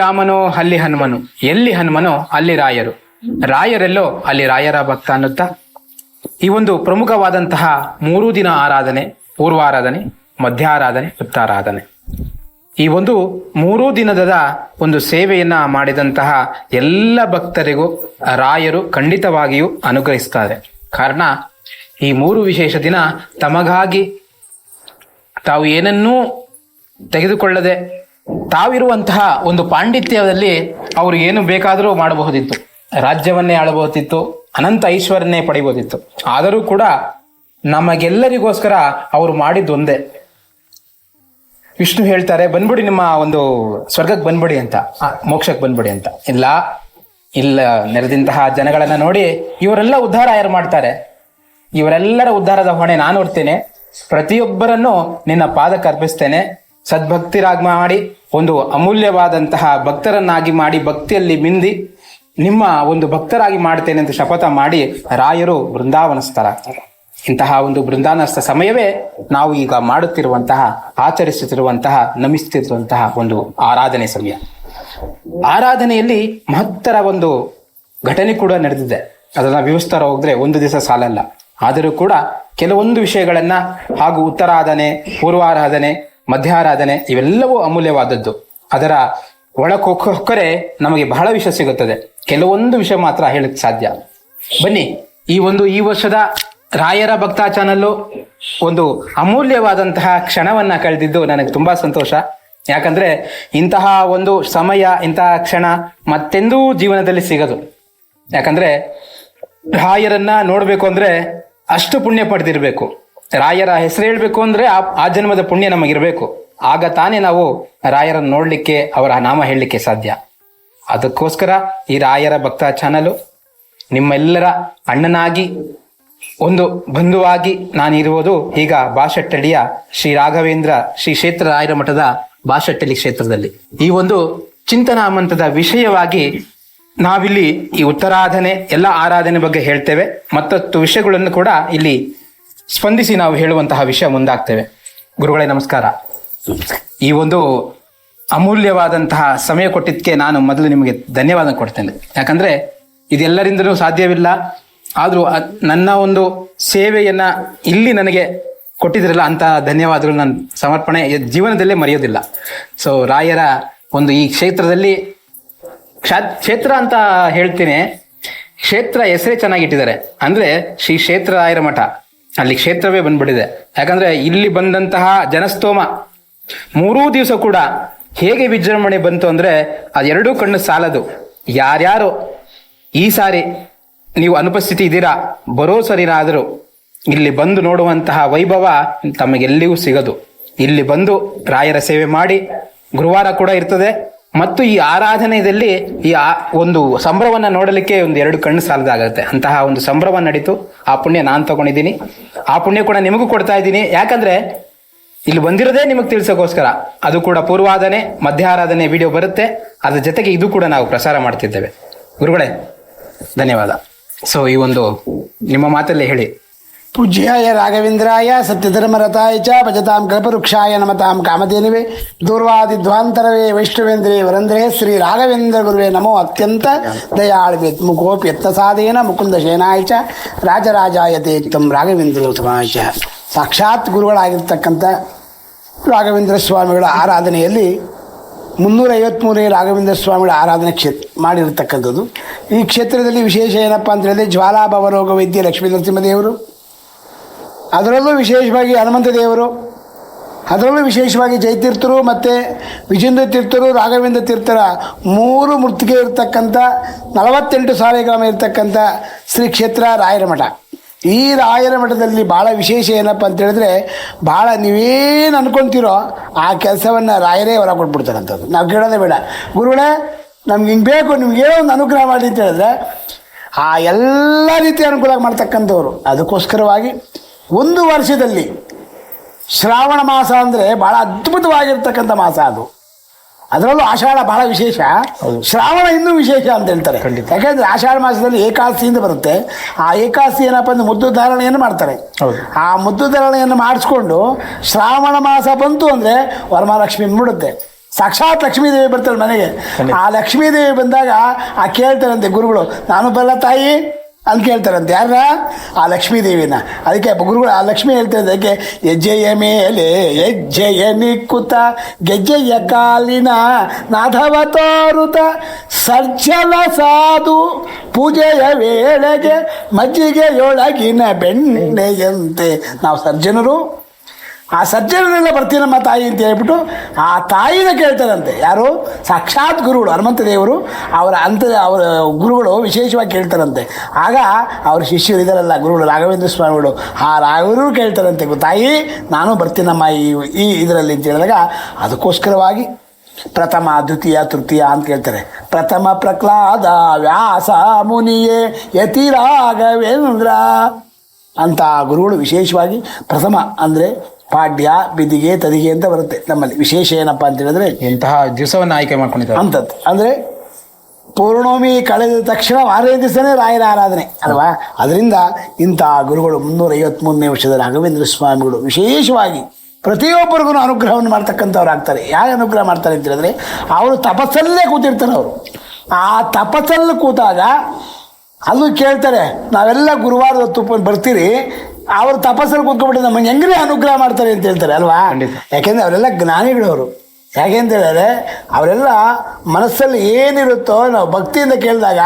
ರಾಮನೋ ಅಲ್ಲಿ ಹನುಮನು. ಎಲ್ಲಿ ಹನುಮನೋ, ಅಲ್ಲಿ ರಾಯರು. ರಾಯರೆಲ್ಲೋ, ಅಲ್ಲಿ ರಾಯರ ಭಕ್ತ ಅನ್ನುತ್ತಾ? ಈ ಒಂದು ಪ್ರಮುಖವಾದಂತಹ ಮೂರು ದಿನ ಆರಾಧನೆ, ಪೂರ್ವಾರಾಧನೆ, ಮಧ್ಯಾರಾಧನೆ ಉತ್ತಾರಾಧನೆ ಈ ಒಂದು ಮೂರು ದಿನದ ಒಂದು ಸೇವೆಯನ್ನ ಮಾಡಿದಂತಹ ಎಲ್ಲ ಭಕ್ತರಿಗೂ, ರಾಯರು ಖಂಡಿತವಾಗಿಯೂ ಅನುಗ್ರಹಿಸ್ತಾರೆ. ಕಾರಣ, ಈ ಮೂರು ವಿಶೇಷ ದಿನ ತಮಗಾಗಿ ತಾವು ಏನನ್ನೂ ತೆಗೆದುಕೊಳ್ಳದೆ ತಾವಿರುವಂತಹ ಒಂದು ಪಾಂಡಿತ್ಯದಲ್ಲಿ ಅವರು ಏನು ಬೇಕಾದರೂ ಮಾಡಬಹುದಿತ್ತು. ರಾಜ್ಯವನ್ನೇ ಆಳಬಹುದಿತ್ತು ಅನಂತ ಐಶ್ವರ್ಯನ್ನೇ ಪಡೆಯಬಹುದಿತ್ತು ಆದರೂ ಕೂಡ ನಮಗೆಲ್ಲರಿಗೋಸ್ಕರ ಅವರು ಮಾಡಿದ್ದು ಒಂದೇ. ವಿಷ್ಣು ಹೇಳ್ತಾರೆ, ಬಂದ್ಬಿಡಿ ನಿಮ್ಮ ಒಂದು ಸ್ವರ್ಗಕ್ಕೆ ಬಂದ್ಬಿಡಿ ಅಂತ ಮೋಕ್ಷಕ್ಕೆ ಬಂದ್ಬಿಡಿ ಅಂತ. ಇಲ್ಲ ಇಲ್ಲ, ನೆರೆದಿಂತಹ ಜನಗಳನ್ನ ನೋಡಿ ಇವರೆಲ್ಲ ಉದ್ಧಾರ ಯಾರು ಮಾಡ್ತಾರೆ? ಇವರೆಲ್ಲರ ಉದ್ಧಾರದ ಹೊಣೆ ನಾನು ಹೊರ್ತೇನೆ ಪ್ರತಿಯೊಬ್ಬರನ್ನು ನಿನ್ನ ಪಾದಕ್ಕೆ ಅರ್ಪಿಸ್ತೇನೆ. ಸದ್ಭಕ್ತಿರಾಗ್ ಮಾಡಿ ಒಂದು ಅಮೂಲ್ಯವಾದಂತಹ ಭಕ್ತರನ್ನಾಗಿ ಮಾಡಿ ಭಕ್ತಿಯಲ್ಲಿ ಮಿಂದಿ ನಿಮ್ಮ ಒಂದು ಭಕ್ತರಾಗಿ ಮಾಡ್ತೇನೆ ಅಂತ ಶಪಥ ಮಾಡಿ ರಾಯರು ಬೃಂದಾವನಸ್ಥರಾಗ್ತಾರೆ ಇಂತಹ ಒಂದು ಬೃಂದಾವನಸ್ಥ ಸಮಯವೇ ನಾವು ಈಗ ಮಾಡುತ್ತಿರುವಂತಹ, ಆಚರಿಸುತ್ತಿರುವಂತಹ, ನಮಿಸುತ್ತಿರುವಂತಹ ಒಂದು ಆರಾಧನೆ ಸಮಯ. ಆರಾಧನೆಯಲ್ಲಿ ಮಹತ್ತರ ಒಂದು ಘಟನೆ ಕೂಡ ನಡೆದಿದೆ. ಅದನ್ನ ವಿವರಿಸ್ತಾರ ಹೋದ್ರೆ ಒಂದು ದಿವಸ ಸಾಲಲ್ಲ. ಆದರೂ ಕೂಡ ಕೆಲವೊಂದು ವಿಷಯಗಳನ್ನ ಹಾಗೂ ಉತ್ತರಾಧನೆ, ಪೂರ್ವಾರಾಧನೆ ಮಧ್ಯಾರಾಧನೆ ಇವೆಲ್ಲವೂ ಅಮೂಲ್ಯವಾದದ್ದು. ಅದರ ಒಳಕೊಕ್ಕರೆ ನಮಗೆ ಬಹಳ ವಿಷಯ ಸಿಗುತ್ತದೆ. ಕೆಲವೊಂದು ವಿಷಯ ಮಾತ್ರ ಹೇಳಕ್ ಸಾಧ್ಯ. ಬನ್ನಿ, ಈ ಒಂದು ಈ ವರ್ಷದ ರಾಯರ ಭಕ್ತ ಚಾನಲ್ಲು ಒಂದು ಅಮೂಲ್ಯವಾದಂತಹ ಕ್ಷಣವನ್ನ ಕಳೆದಿದ್ದು ನನಗೆ ತುಂಬಾ ಸಂತೋಷ. ಯಾಕಂದ್ರೆ ಇಂತಹ ಒಂದು ಸಮಯ, ಇಂತಹ ಕ್ಷಣ ಮತ್ತೆಂದೂ ಜೀವನದಲ್ಲಿ ಸಿಗದು. ಯಾಕಂದ್ರೆ ರಾಯರನ್ನ ನೋಡ್ಬೇಕು ಅಂದ್ರೆ ಅಷ್ಟು ಪುಣ್ಯ ಪಡೆದಿರ್ಬೇಕು. ರಾಯರ ಹೆಸರು ಹೇಳಬೇಕು ಅಂದ್ರೆ ಆ ಜನ್ಮದ ಪುಣ್ಯ ನಮಗಿರಬೇಕು. ಆಗ ತಾನೇ ನಾವು ರಾಯರನ್ನು ನೋಡಲಿಕ್ಕೆ, ಅವರ ನಾಮ ಹೇಳಲಿಕ್ಕೆ ಸಾಧ್ಯ. ಅದಕ್ಕೋಸ್ಕರ ಈ ರಾಯರ ಭಕ್ತ ಚಾನಲು ನಿಮ್ಮೆಲ್ಲರ ಅಣ್ಣನಾಗಿ, ಒಂದು ಬಂಧುವಾಗಿ ನಾನಿರುವುದು ಈಗ ಬಾಶೆಟ್ಟಳ್ಳಿಯ ಶ್ರೀ ರಾಘವೇಂದ್ರ ಶ್ರೀ ಕ್ಷೇತ್ರ ರಾಯರ ಮಠದ ಬಾಶಟ್ಟಳ್ಳಿ ಕ್ಷೇತ್ರದಲ್ಲಿ. ಈ ಒಂದು ಚಿಂತನಾ ಮಂತ್ರದ ವಿಷಯವಾಗಿ ನಾವಿಲ್ಲಿ ಈ ಉತ್ತರಾಧನೆ, ಎಲ್ಲ ಆರಾಧನೆ ಬಗ್ಗೆ ಹೇಳ್ತೇವೆ. ಮತ್ತಷ್ಟು ವಿಷಯಗಳನ್ನು ಕೂಡ ಇಲ್ಲಿ ಸ್ಪಂದಿಸಿ ನಾವು ಹೇಳುವಂತಹ ವಿಷಯ ಮುಂದಾಗ್ತೇವೆ. ಗುರುಗಳೇ, ನಮಸ್ಕಾರ. ಈ ಒಂದು ಅಮೂಲ್ಯವಾದಂತಹ ಸಮಯ ಕೊಟ್ಟಿದ್ದಕ್ಕೆ ನಾನು ಮೊದಲು ನಿಮಗೆ ಧನ್ಯವಾದ ಕೊಡ್ತೇನೆ. ಯಾಕಂದ್ರೆ ಇದೆಲ್ಲರಿಂದಲೂ ಸಾಧ್ಯವಿಲ್ಲ. ಆದರೂ ನನ್ನ ಒಂದು ಸೇವೆಯನ್ನು ಇಲ್ಲಿ ನನಗೆ ಕೊಟ್ಟಿದ್ರಲ್ಲ ಅಂತ ಧನ್ಯವಾದಗಳು ನಾನು ಸಮರ್ಪಣೆ ಜೀವನದಲ್ಲೇ ಮರೆಯೋದಿಲ್ಲ. ಸೊ ರಾಯರ ಒಂದು ಈ ಕ್ಷೇತ್ರದಲ್ಲಿ ಕ್ಷಾ- ಕ್ಷೇತ್ರ ಅಂತ ಹೇಳ್ತೀನಿ. ಕ್ಷೇತ್ರ ಹೆಸರೇ ಚೆನ್ನಾಗಿಟ್ಟಿದ್ದಾರೆ. ಅಂದ್ರೆ ಶ್ರೀ ಕ್ಷೇತ್ರ ರಾಯರ ಮಠ. ಅಲ್ಲಿ ಕ್ಷೇತ್ರವೇ ಬಂದ್ಬಿಟ್ಟಿದೆ. ಯಾಕಂದ್ರೆ ಇಲ್ಲಿ ಬಂದಂತಹ ಜನಸ್ತೋಮ ಮೂರೂ ದಿವಸ ಕೂಡ ಹೇಗೆ ವಿಜೃಂಭಣೆ ಬಂತು ಅಂದ್ರೆ ಅದೆರಡೂ ಕಣ್ಣು ಸಾಲದು. ಯಾರ್ಯಾರು ಈ ಸಾರಿ ನೀವು ಅನುಪಸ್ಥಿತಿ ಇದ್ದೀರಾ, ಬರೋ ಸರಿನಾದರೂ ಇಲ್ಲಿ ಬಂದು ನೋಡುವಂತಹ ವೈಭವ ತಮಗೆಲ್ಲಿಗೂ ಸಿಗದು. ಇಲ್ಲಿ ಬಂದು ರಾಯರ ಸೇವೆ ಮಾಡಿ, ಗುರುವಾರ ಕೂಡ ಇರ್ತದೆ. ಮತ್ತು ಈ ಆರಾಧನೆಯಲ್ಲಿ ಈ ಆ ಒಂದು ಸಂಭ್ರಮವನ್ನ ನೋಡಲಿಕ್ಕೆ ಒಂದು ಎರಡು ಕಣ್ಣು ಸಾಲದಾಗುತ್ತೆ. ಅಂತಹ ಒಂದು ಸಂಭ್ರಮ ನಡೀತು. ಆ ಪುಣ್ಯ ನಾನು ತಗೊಂಡಿದ್ದೀನಿ. ಆ ಪುಣ್ಯ ಕೂಡ ನಿಮಗೂ ಕೊಡ್ತಾ ಇದ್ದೀನಿ. ಯಾಕಂದ್ರೆ ಇಲ್ಲಿ ಬಂದಿರೋದೇ ನಿಮಗೆ ತಿಳಿಸೋಕೋಸ್ಕರ. ಅದು ಕೂಡ ಪೂರ್ವಾದನೆ ಮಧ್ಯ ಆರಾಧನೆ ವಿಡಿಯೋ ಬರುತ್ತೆ. ಅದರ ಜೊತೆಗೆ ಇದು ಕೂಡ ನಾವು ಪ್ರಸಾರ ಮಾಡ್ತಿದ್ದೇವೆ. ಗುರುಗಳೇ, ಧನ್ಯವಾದ. ಸೊ ಈ ಒಂದು ನಿಮ್ಮ ಮಾತಲ್ಲೇ ಹೇಳಿ. ಪೂಜ್ಯಾಯ ರಾಘವೇಂದ್ರಾಯ ಸತ್ಯಧರ್ಮರತಾಯ ಚ ಭಜತಾಂ ಕಲ್ಪವೃಕ್ಷಾಯ ನಮತಾಂ ಕಾಮಧೇನುವೆ. ದೂರ್ವಾದಿಧ್ವಾಂತರವೇ ವೈಷ್ಣವೇಂದ್ರೇ ವರಂದ್ರೇ ಶ್ರೀ ರಾಘವೇಂದ್ರ ಗುರುವೇ ನಮೋ ಅತ್ಯಂತ ದಯಾಳ್ವೆ. ಮುಖೋಪಿ ಮುಕುಂದ ಶೇನಾಯ ಚ ರಾಜರಾಜಾಯ ತೇಕ್ತಂ ತಂ ರಾಘವೇಂದ್ರ ಸಮಾಯ ಸಾಕ್ಷಾತ್ ಗುರುಗಳಾಗಿರ್ತಕ್ಕಂಥ ರಾಘವೇಂದ್ರ ಸ್ವಾಮಿಗಳ ಆರಾಧನೆಯಲ್ಲಿ ಮುನ್ನೂರ ಐವತ್ತ್ಮೂರನೇ ರಾಘವೇಂದ್ರ ಸ್ವಾಮಿಗಳ ಆರಾಧನೆ ಕ್ಷೇತ್ರ ಮಾಡಿರತಕ್ಕಂಥದ್ದು. ಈ ಕ್ಷೇತ್ರದಲ್ಲಿ ವಿಶೇಷ ಏನಪ್ಪ ಅಂತ ಹೇಳಿದ್ರೆ ಜ್ವಾಲಾಭವರೋಗ ವೈದ್ಯ ಲಕ್ಷ್ಮೀ ನರಸಿಂಹದೇವರು ಅದರಲ್ಲೂ ವಿಶೇಷವಾಗಿ ಹನುಮಂತ ದೇವರು ಅದರಲ್ಲೂ ವಿಶೇಷವಾಗಿ ಜಯತೀರ್ಥರು ಮತ್ತು ವಿಜೇಂದ್ರ ತೀರ್ಥರು, ರಾಘವೇಂದ್ರ ತೀರ್ಥರ ಮೂರು ಮೃತ್ಕೆ ಇರತಕ್ಕಂಥ ನಲವತ್ತೆಂಟು ಗ್ರಾಮ ಇರತಕ್ಕಂಥ ಶ್ರೀ ಕ್ಷೇತ್ರ ರಾಯರ ಮಠ. ಈ ರಾಯರ ಮಠದಲ್ಲಿ ಭಾಳ ವಿಶೇಷ ಏನಪ್ಪ ಅಂತ ಹೇಳಿದ್ರೆ ಭಾಳ ನೀವೇನು ಅನ್ಕೊಂತೀರೋ ಆ ಕೆಲಸವನ್ನು ರಾಯರೇ ಹೊರ ಕೊಟ್ಬಿಡ್ತಾರಂಥದ್ದು ನಾವು ಕೇಳೋದೇ ಬೇಡ. ಗುರುಗಳೇ, ನಮ್ಗೆ ಹಿಂಗೆ ಬೇಕು, ನಿಮ್ಗೆ ಏನೋ ಒಂದು ಅನುಗ್ರಹ ಮಾಡಿ ಅಂತ ಹೇಳಿದ್ರೆ ಆ ಎಲ್ಲ ರೀತಿಯ ಅನುಕೂಲ ಮಾಡ್ತಕ್ಕಂಥವ್ರು. ಅದಕ್ಕೋಸ್ಕರವಾಗಿ ಒಂದು ವರ್ಷದಲ್ಲಿ ಶ್ರಾವಣ ಮಾಸ ಅಂದರೆ ಭಾಳ ಅದ್ಭುತವಾಗಿರ್ತಕ್ಕಂಥ ಮಾಸ ಅದು. ಅದರಲ್ಲೂ ಆಷಾಢ ಬಹಳ ವಿಶೇಷ. ಶ್ರಾವಣ ಇನ್ನೂ ವಿಶೇಷ ಅಂತ ಹೇಳ್ತಾರೆ. ಯಾಕಂದ್ರೆ ಆಷಾಢ ಮಾಸದಲ್ಲಿ ಏಕಾದಶಿಯಿಂದ ಬರುತ್ತೆ. ಆ ಏಕಾದಶಿ ಏನಪ್ಪ ಅಂದ್ರೆ ಮುದ್ದು ಧಾರಣೆಯನ್ನು ಮಾಡ್ತಾರೆ. ಆ ಮುದ್ದು ಧಾರಣೆಯನ್ನು ಮಾಡಿಸ್ಕೊಂಡು ಶ್ರಾವಣ ಮಾಸ ಬಂತು ಅಂದರೆ ವರಮಹಾಲಕ್ಷ್ಮಿ ಮೂಡುತ್ತೆ ಸಾಕ್ಷಾತ್ ಲಕ್ಷ್ಮೀದೇವಿ ಬರ್ತಾರೆ ಮನೆಗೆ. ಆ ಲಕ್ಷ್ಮೀದೇವಿ ಬಂದಾಗ ಆ ಕೇಳ್ತಾರಂತೆ ಗುರುಗಳು ನಾನು ಬಲ್ಲ ತಾಯಿ ಅಂತ ಕೇಳ್ತಾರಂತೆ ಯಾರ ಆ ಲಕ್ಷ್ಮೀದೇವಿನ. ಅದಕ್ಕೆ ಗುರುಗಳು ಆ ಲಕ್ಷ್ಮಿ ಹೇಳ್ತಾರೆ ಅದಕ್ಕೆ ಹೆಜ್ಜೆಯ ಮೇಲೆ ಹೆಜ್ಜೆಯ ನಿಕ್ಕುತ, ಗೆಜ್ಜೆಯ ಕಾಲಿನ ನಾಥವ ತೋರುತ ಸರ್ಜಲ ಸಾಧು ಪೂಜೆಯ ವೇಳೆಗೆ ಮಜ್ಜಿಗೆಯೊಳಗಿನ ಬೆಣ್ಣೆಯಂತೆ. ನಾವು ಸರ್ಜನರು ಆ ಸಜ್ಜನರೆಲ್ಲ ಬರ್ತೀನಮ್ಮ ತಾಯಿ ಅಂತ ಹೇಳ್ಬಿಟ್ಟು ಆ ತಾಯಿನ ಕೇಳ್ತಾರಂತೆ. ಯಾರು? ಸಾಕ್ಷಾತ್ ಗುರುಗಳು, ಹನುಮಂತ ದೇವರು ಅವರ ಅಂತ ಅವರ ಗುರುಗಳು ವಿಶೇಷವಾಗಿ ಕೇಳ್ತಾರಂತೆ ಆಗ ಅವ್ರ ಶಿಷ್ಯರು ಇದರಲ್ಲ ಗುರುಗಳು ರಾಘವೇಂದ್ರ ಸ್ವಾಮಿಗಳು, ಆ ರಾಘವರು ಕೇಳ್ತಾರಂತೆ ತಾಯಿ, ನಾನು ಬರ್ತೀನಮ್ಮ ಈ ಈ ಇದರಲ್ಲಿ ಅಂತ ಹೇಳಿದಾಗ ಅದಕ್ಕೋಸ್ಕರವಾಗಿ ಪ್ರಥಮ, ದ್ವಿತೀಯ, ತೃತೀಯ ಅಂತ ಕೇಳ್ತಾರೆ ಪ್ರಥಮ ಪ್ರಹ್ಲಾದ ವ್ಯಾಸ ಮುನಿಯೇ ಯತಿ ರಾಘವೇಂದ್ರ ಅಂತ ಗುರುಗಳು ವಿಶೇಷವಾಗಿ ಪ್ರಥಮ ಅಂದರೆ ಪಾಡ್ಯ ಬಿದಿಗೆ ತದಿಗೆ ಅಂತ ಬರುತ್ತೆ ನಮ್ಮಲ್ಲಿ. ವಿಶೇಷ ಏನಪ್ಪ ಅಂತ ಹೇಳಿದ್ರೆ ಇಂತಹ ದಿವಸವನ್ನು ಆಯ್ಕೆ ಮಾಡ್ಕೊಂಡಿದ್ದಾರೆ. ಅಂತದ್ದು. ಅಂದರೆ ಪೂರ್ಣೋಮಿ ಕಳೆದ ತಕ್ಷಣ ಮಾರನೇ ದಿವಸನೇ ರಾಯರ ಆರಾಧನೆ ಅಲ್ವಾ? ಅದರಿಂದ ಇಂತಹ ಗುರುಗಳು ಮುನ್ನೂರ ಐವತ್ಮೂರನೇ ವರ್ಷದ ರಾಘವೇಂದ್ರ ಸ್ವಾಮಿಗಳು ವಿಶೇಷವಾಗಿ ಪ್ರತಿಯೊಬ್ಬರಿಗೂ ಅನುಗ್ರಹವನ್ನು ಮಾಡ್ತಕ್ಕಂಥವ್ರು ಆಗ್ತಾರೆ ಯಾರು ಅನುಗ್ರಹ ಮಾಡ್ತಾರೆ ಅಂತ ಹೇಳಿದ್ರೆ ಅವರು ತಪಸ್ಸಲ್ಲೇ ಕೂತಿರ್ತಾರೆ ಅವರು. ಆ ತಪಸ್ಸಲ್ಲಿ ಕೂತಾಗ ಅಲ್ಲೂ ಕೇಳ್ತಾರೆ ನಾವೆಲ್ಲ ಗುರುವಾರದ ತುಪ್ಪ ಬರ್ತೀರಿ. ಅವ್ರು ತಪಸ್ಸಲ್ಲಿ ಕೂತ್ಕೊಂಡ್ಬಿಟ್ಟು ನಮ್ಮನ್ನ ಹೆಂಗ್ರೆ ಅನುಗ್ರಹ ಮಾಡ್ತಾರೆ ಅಂತ ಹೇಳ್ತಾರೆ ಅಲ್ವಾ. ಯಾಕೆಂದ್ರೆ ಅವರೆಲ್ಲ ಜ್ಞಾನಿಗಳು ಯಾಕೆ ಅಂತ ಹೇಳಿದ್ರೆ ಅವರೆಲ್ಲ ಮನಸ್ಸಲ್ಲಿ ಏನಿರುತ್ತೋ ನಾವು ಭಕ್ತಿಯಿಂದ ಕೇಳಿದಾಗ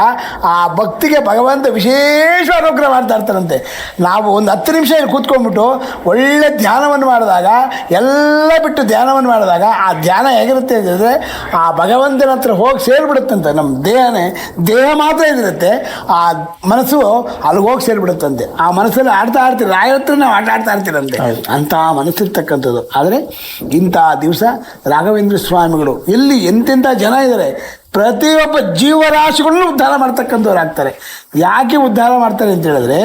ಆ ಭಕ್ತಿಗೆ ಭಗವಂತ ವಿಶೇಷ ಅನುಗ್ರಹ ಮಾಡ್ತಾ ಇರ್ತಾರಂತೆ ನಾವು ಒಂದು ಹತ್ತು ನಿಮಿಷ ಇಲ್ಲಿ ಕೂತ್ಕೊಂಡ್ಬಿಟ್ಟು ಒಳ್ಳೆ ಧ್ಯಾನವನ್ನು ಮಾಡಿದಾಗ ಎಲ್ಲ ಬಿಟ್ಟು ಧ್ಯಾನವನ್ನು ಮಾಡಿದಾಗ ಆ ಧ್ಯಾನ ಹೇಗಿರುತ್ತೆ ಅಂತ ಹೇಳಿದ್ರೆ ಆ ಭಗವಂತನ ಹತ್ರ ಹೋಗಿ ಸೇರಿಬಿಡುತ್ತಂತೆ. ನಮ್ಮ ದೇಹನೇ ದೇಹ ಮಾತ್ರ ಇದಿರುತ್ತೆ ಆ ಮನಸ್ಸು ಅಲ್ಲಿಗೆ ಹೋಗಿ ಸೇರಿಬಿಡುತ್ತಂತೆ. ಆ ಮನಸ್ಸಲ್ಲಿ ಆಡ್ತಾ ಆಡ್ತೀವಿ ರಾಯರ ಹತ್ರ ನಾವು ಆಟ ಆಡ್ತಾ ಇರ್ತೀರಂತೆ. ಅಂತಹ ಮನಸ್ಸಿರ್ತಕ್ಕಂಥದ್ದು. ಆದರೆ ಇಂಥ ದಿವಸ ರಾಘವೇಂದ್ರ ಸ್ವಾಮಿಗಳು. ಎಲ್ಲಿ ಎಂತೆಂಥ ಜನ ಇದ್ದಾರೆ. ಪ್ರತಿಯೊಬ್ಬ ಜೀವರಾಶಿಗಳನ್ನು ಉದ್ಧಾರ ಮಾಡ್ತಕ್ಕಂಥವ್ರು ಆಗ್ತಾರೆ. ಯಾಕೆ ಉದ್ಧಾರ ಮಾಡ್ತಾರೆ ಅಂತ ಹೇಳಿದ್ರೆ,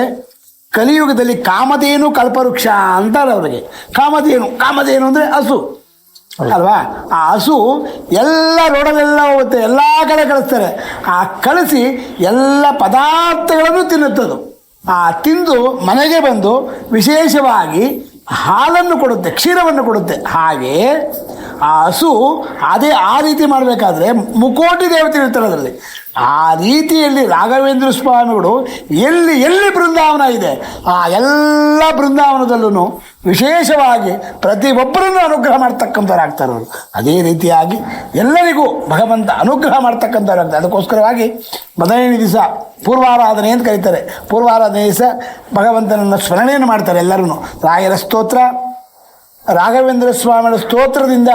ಕಲಿಯುಗದಲ್ಲಿ ಕಾಮಧೇನು ಕಲ್ಪವೃಕ್ಷ ಅಂತಾರೆ ಅವರಿಗೆ. ಕಾಮಧೇನು ಕಾಮಧೇನು ಅಂದರೆ ಹಸು. ಅಲ್ವಾ? ಆ ಹಸು ಎಲ್ಲ ರೋಡಲ್ಲೆಲ್ಲ ಹೋಗುತ್ತೆ, ಎಲ್ಲ ಕಡೆ ಕಳಿಸ್ತಾರೆ. ಆ ಕಳಿಸಿ ಎಲ್ಲ ಪದಾರ್ಥಗಳನ್ನು ತಿನ್ನುತ್ತದು. ಆ ತಿಂದು ಮನೆಗೆ ಬಂದು ವಿಶೇಷವಾಗಿ ಹಾಲನ್ನು ಕೊಡುತ್ತೆ, ಕ್ಷೀರವನ್ನು ಕೊಡುತ್ತೆ. ಹಾಗೆ ಆ ಹಸು ಅದೇ ಆ ರೀತಿ ಮಾಡಬೇಕಾದ್ರೆ ಮುಕೋಟಿ ದೇವತೆ ಇರ್ತಾರೆ ಅದರಲ್ಲಿ. ಆ ರೀತಿಯಲ್ಲಿ ರಾಘವೇಂದ್ರ ಸ್ವಾಮಿಗಳು ಎಲ್ಲಿ ಎಲ್ಲಿ ಬೃಂದಾವನ ಇದೆ, ಆ ಎಲ್ಲ ಬೃಂದಾವನದಲ್ಲೂ ವಿಶೇಷವಾಗಿ ಪ್ರತಿಯೊಬ್ಬರನ್ನು ಅನುಗ್ರಹ ಮಾಡ್ತಕ್ಕಂಥವ್ರು ಆಗ್ತಾರೆ ಅವರು. ಅದೇ ರೀತಿಯಾಗಿ ಎಲ್ಲರಿಗೂ ಭಗವಂತ ಅನುಗ್ರಹ ಮಾಡ್ತಕ್ಕಂಥವ್ರು ಆಗ್ತಾರೆ. ಅದಕ್ಕೋಸ್ಕರವಾಗಿ ಮೊದಲನೇ ದಿವಸ ಪೂರ್ವಾರಾಧನೆ ಅಂತ ಕರೀತಾರೆ. ಪೂರ್ವಾರಾಧನೆ ದಿವಸ ಭಗವಂತನನ್ನು ಸ್ಮರಣೆಯನ್ನು ಮಾಡ್ತಾರೆ ಎಲ್ಲರೂ ರಾಯರ ಸ್ತೋತ್ರ ರಾಘವೇಂದ್ರ ಸ್ವಾಮಿಗಳ ಸ್ತೋತ್ರದಿಂದ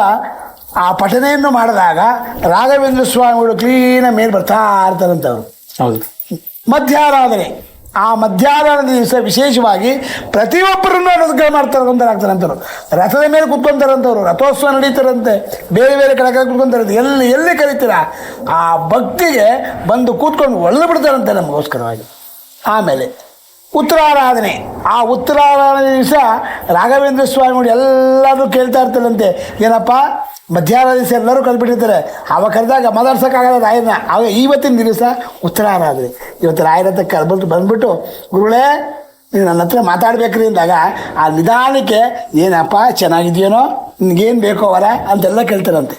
ಆ ಪಠನೆಯನ್ನು ಮಾಡಿದಾಗ ರಾಘವೇಂದ್ರ ಸ್ವಾಮಿಗಳು ಕ್ಲೀನ ಮೇಲೆ ಬರ್ತಾ ಇರ್ತಾರಂತೆ ಅವರು ಹೌದು. ಮಧ್ಯಾರಾಧನೆ. ಆ ಮಧ್ಯಾಹ್ನದ ದಿವಸ ವಿಶೇಷವಾಗಿ ಪ್ರತಿಯೊಬ್ಬರನ್ನು ಅನುಗ್ರಹ ಮಾಡ್ತಾರಂತರು ರಥದ ಮೇಲೆ ಕುತ್ಕೊಂತಾರಂತವ್ರು ರಥೋತ್ಸವ ನಡೀತಾರಂತೆ ಬೇರೆ ಬೇರೆ ಕಡೆ ಕಡೆ ಕುತ್ಕೊಂತಾರಂತೆ ಎಲ್ಲಿ ಎಲ್ಲಿ ಕರೀತೀರಾ? ಆ ಭಕ್ತಿಗೆ ಬಂದು ಕೂತ್ಕೊಂಡು ಒಳ್ಳೆ ಬಿಡ್ತಾರಂತೆ ನಮಗೋಸ್ಕರವಾಗಿ. ಆಮೇಲೆ ಉತ್ತರಾರಾಧನೆ. ಆ ಉತ್ತರಾರಾಧನೆ ದಿವಸ ರಾಘವೇಂದ್ರ ಸ್ವಾಮಿಗಳು ಎಲ್ಲರೂ ಕೇಳ್ತಾ ಇರ್ತಾರಂತೆ. ಏನಪ್ಪ? ಮಧ್ಯಾಹ್ನ ದಿವಸ ಎಲ್ಲರೂ ಕಲ್ಪಿಟ್ಟಿರ್ತಾರೆ ಅವಾಗ ಕರೆದಾಗ ಮಾತಾಡ್ಸೋಕ್ಕಾಗಲ್ಲ ರಾಯನ ಆಗ ಇವತ್ತಿನ ದಿವಸ ಉತ್ತರಾರಾಧನೆ. ಇವತ್ತು ರಾಯರ ಹತ್ರ ಕರ್ಬಿಟ್ಟು ಬಂದ್ಬಿಟ್ಟು ಗುರುಗಳೇ ನೀನು ನನ್ನ ಹತ್ರ ಮಾತಾಡ್ಬೇಕ್ರಿ ಅಂದಾಗ ಆ ನಿಧಾನಕ್ಕೆ ಏನಪ್ಪ ಚೆನ್ನಾಗಿದೆಯೇನೋ? ನಿನಗೇನು ಬೇಕೋ ಅವರ ಅಂತೆಲ್ಲ ಕೇಳ್ತಾರಂತೆ.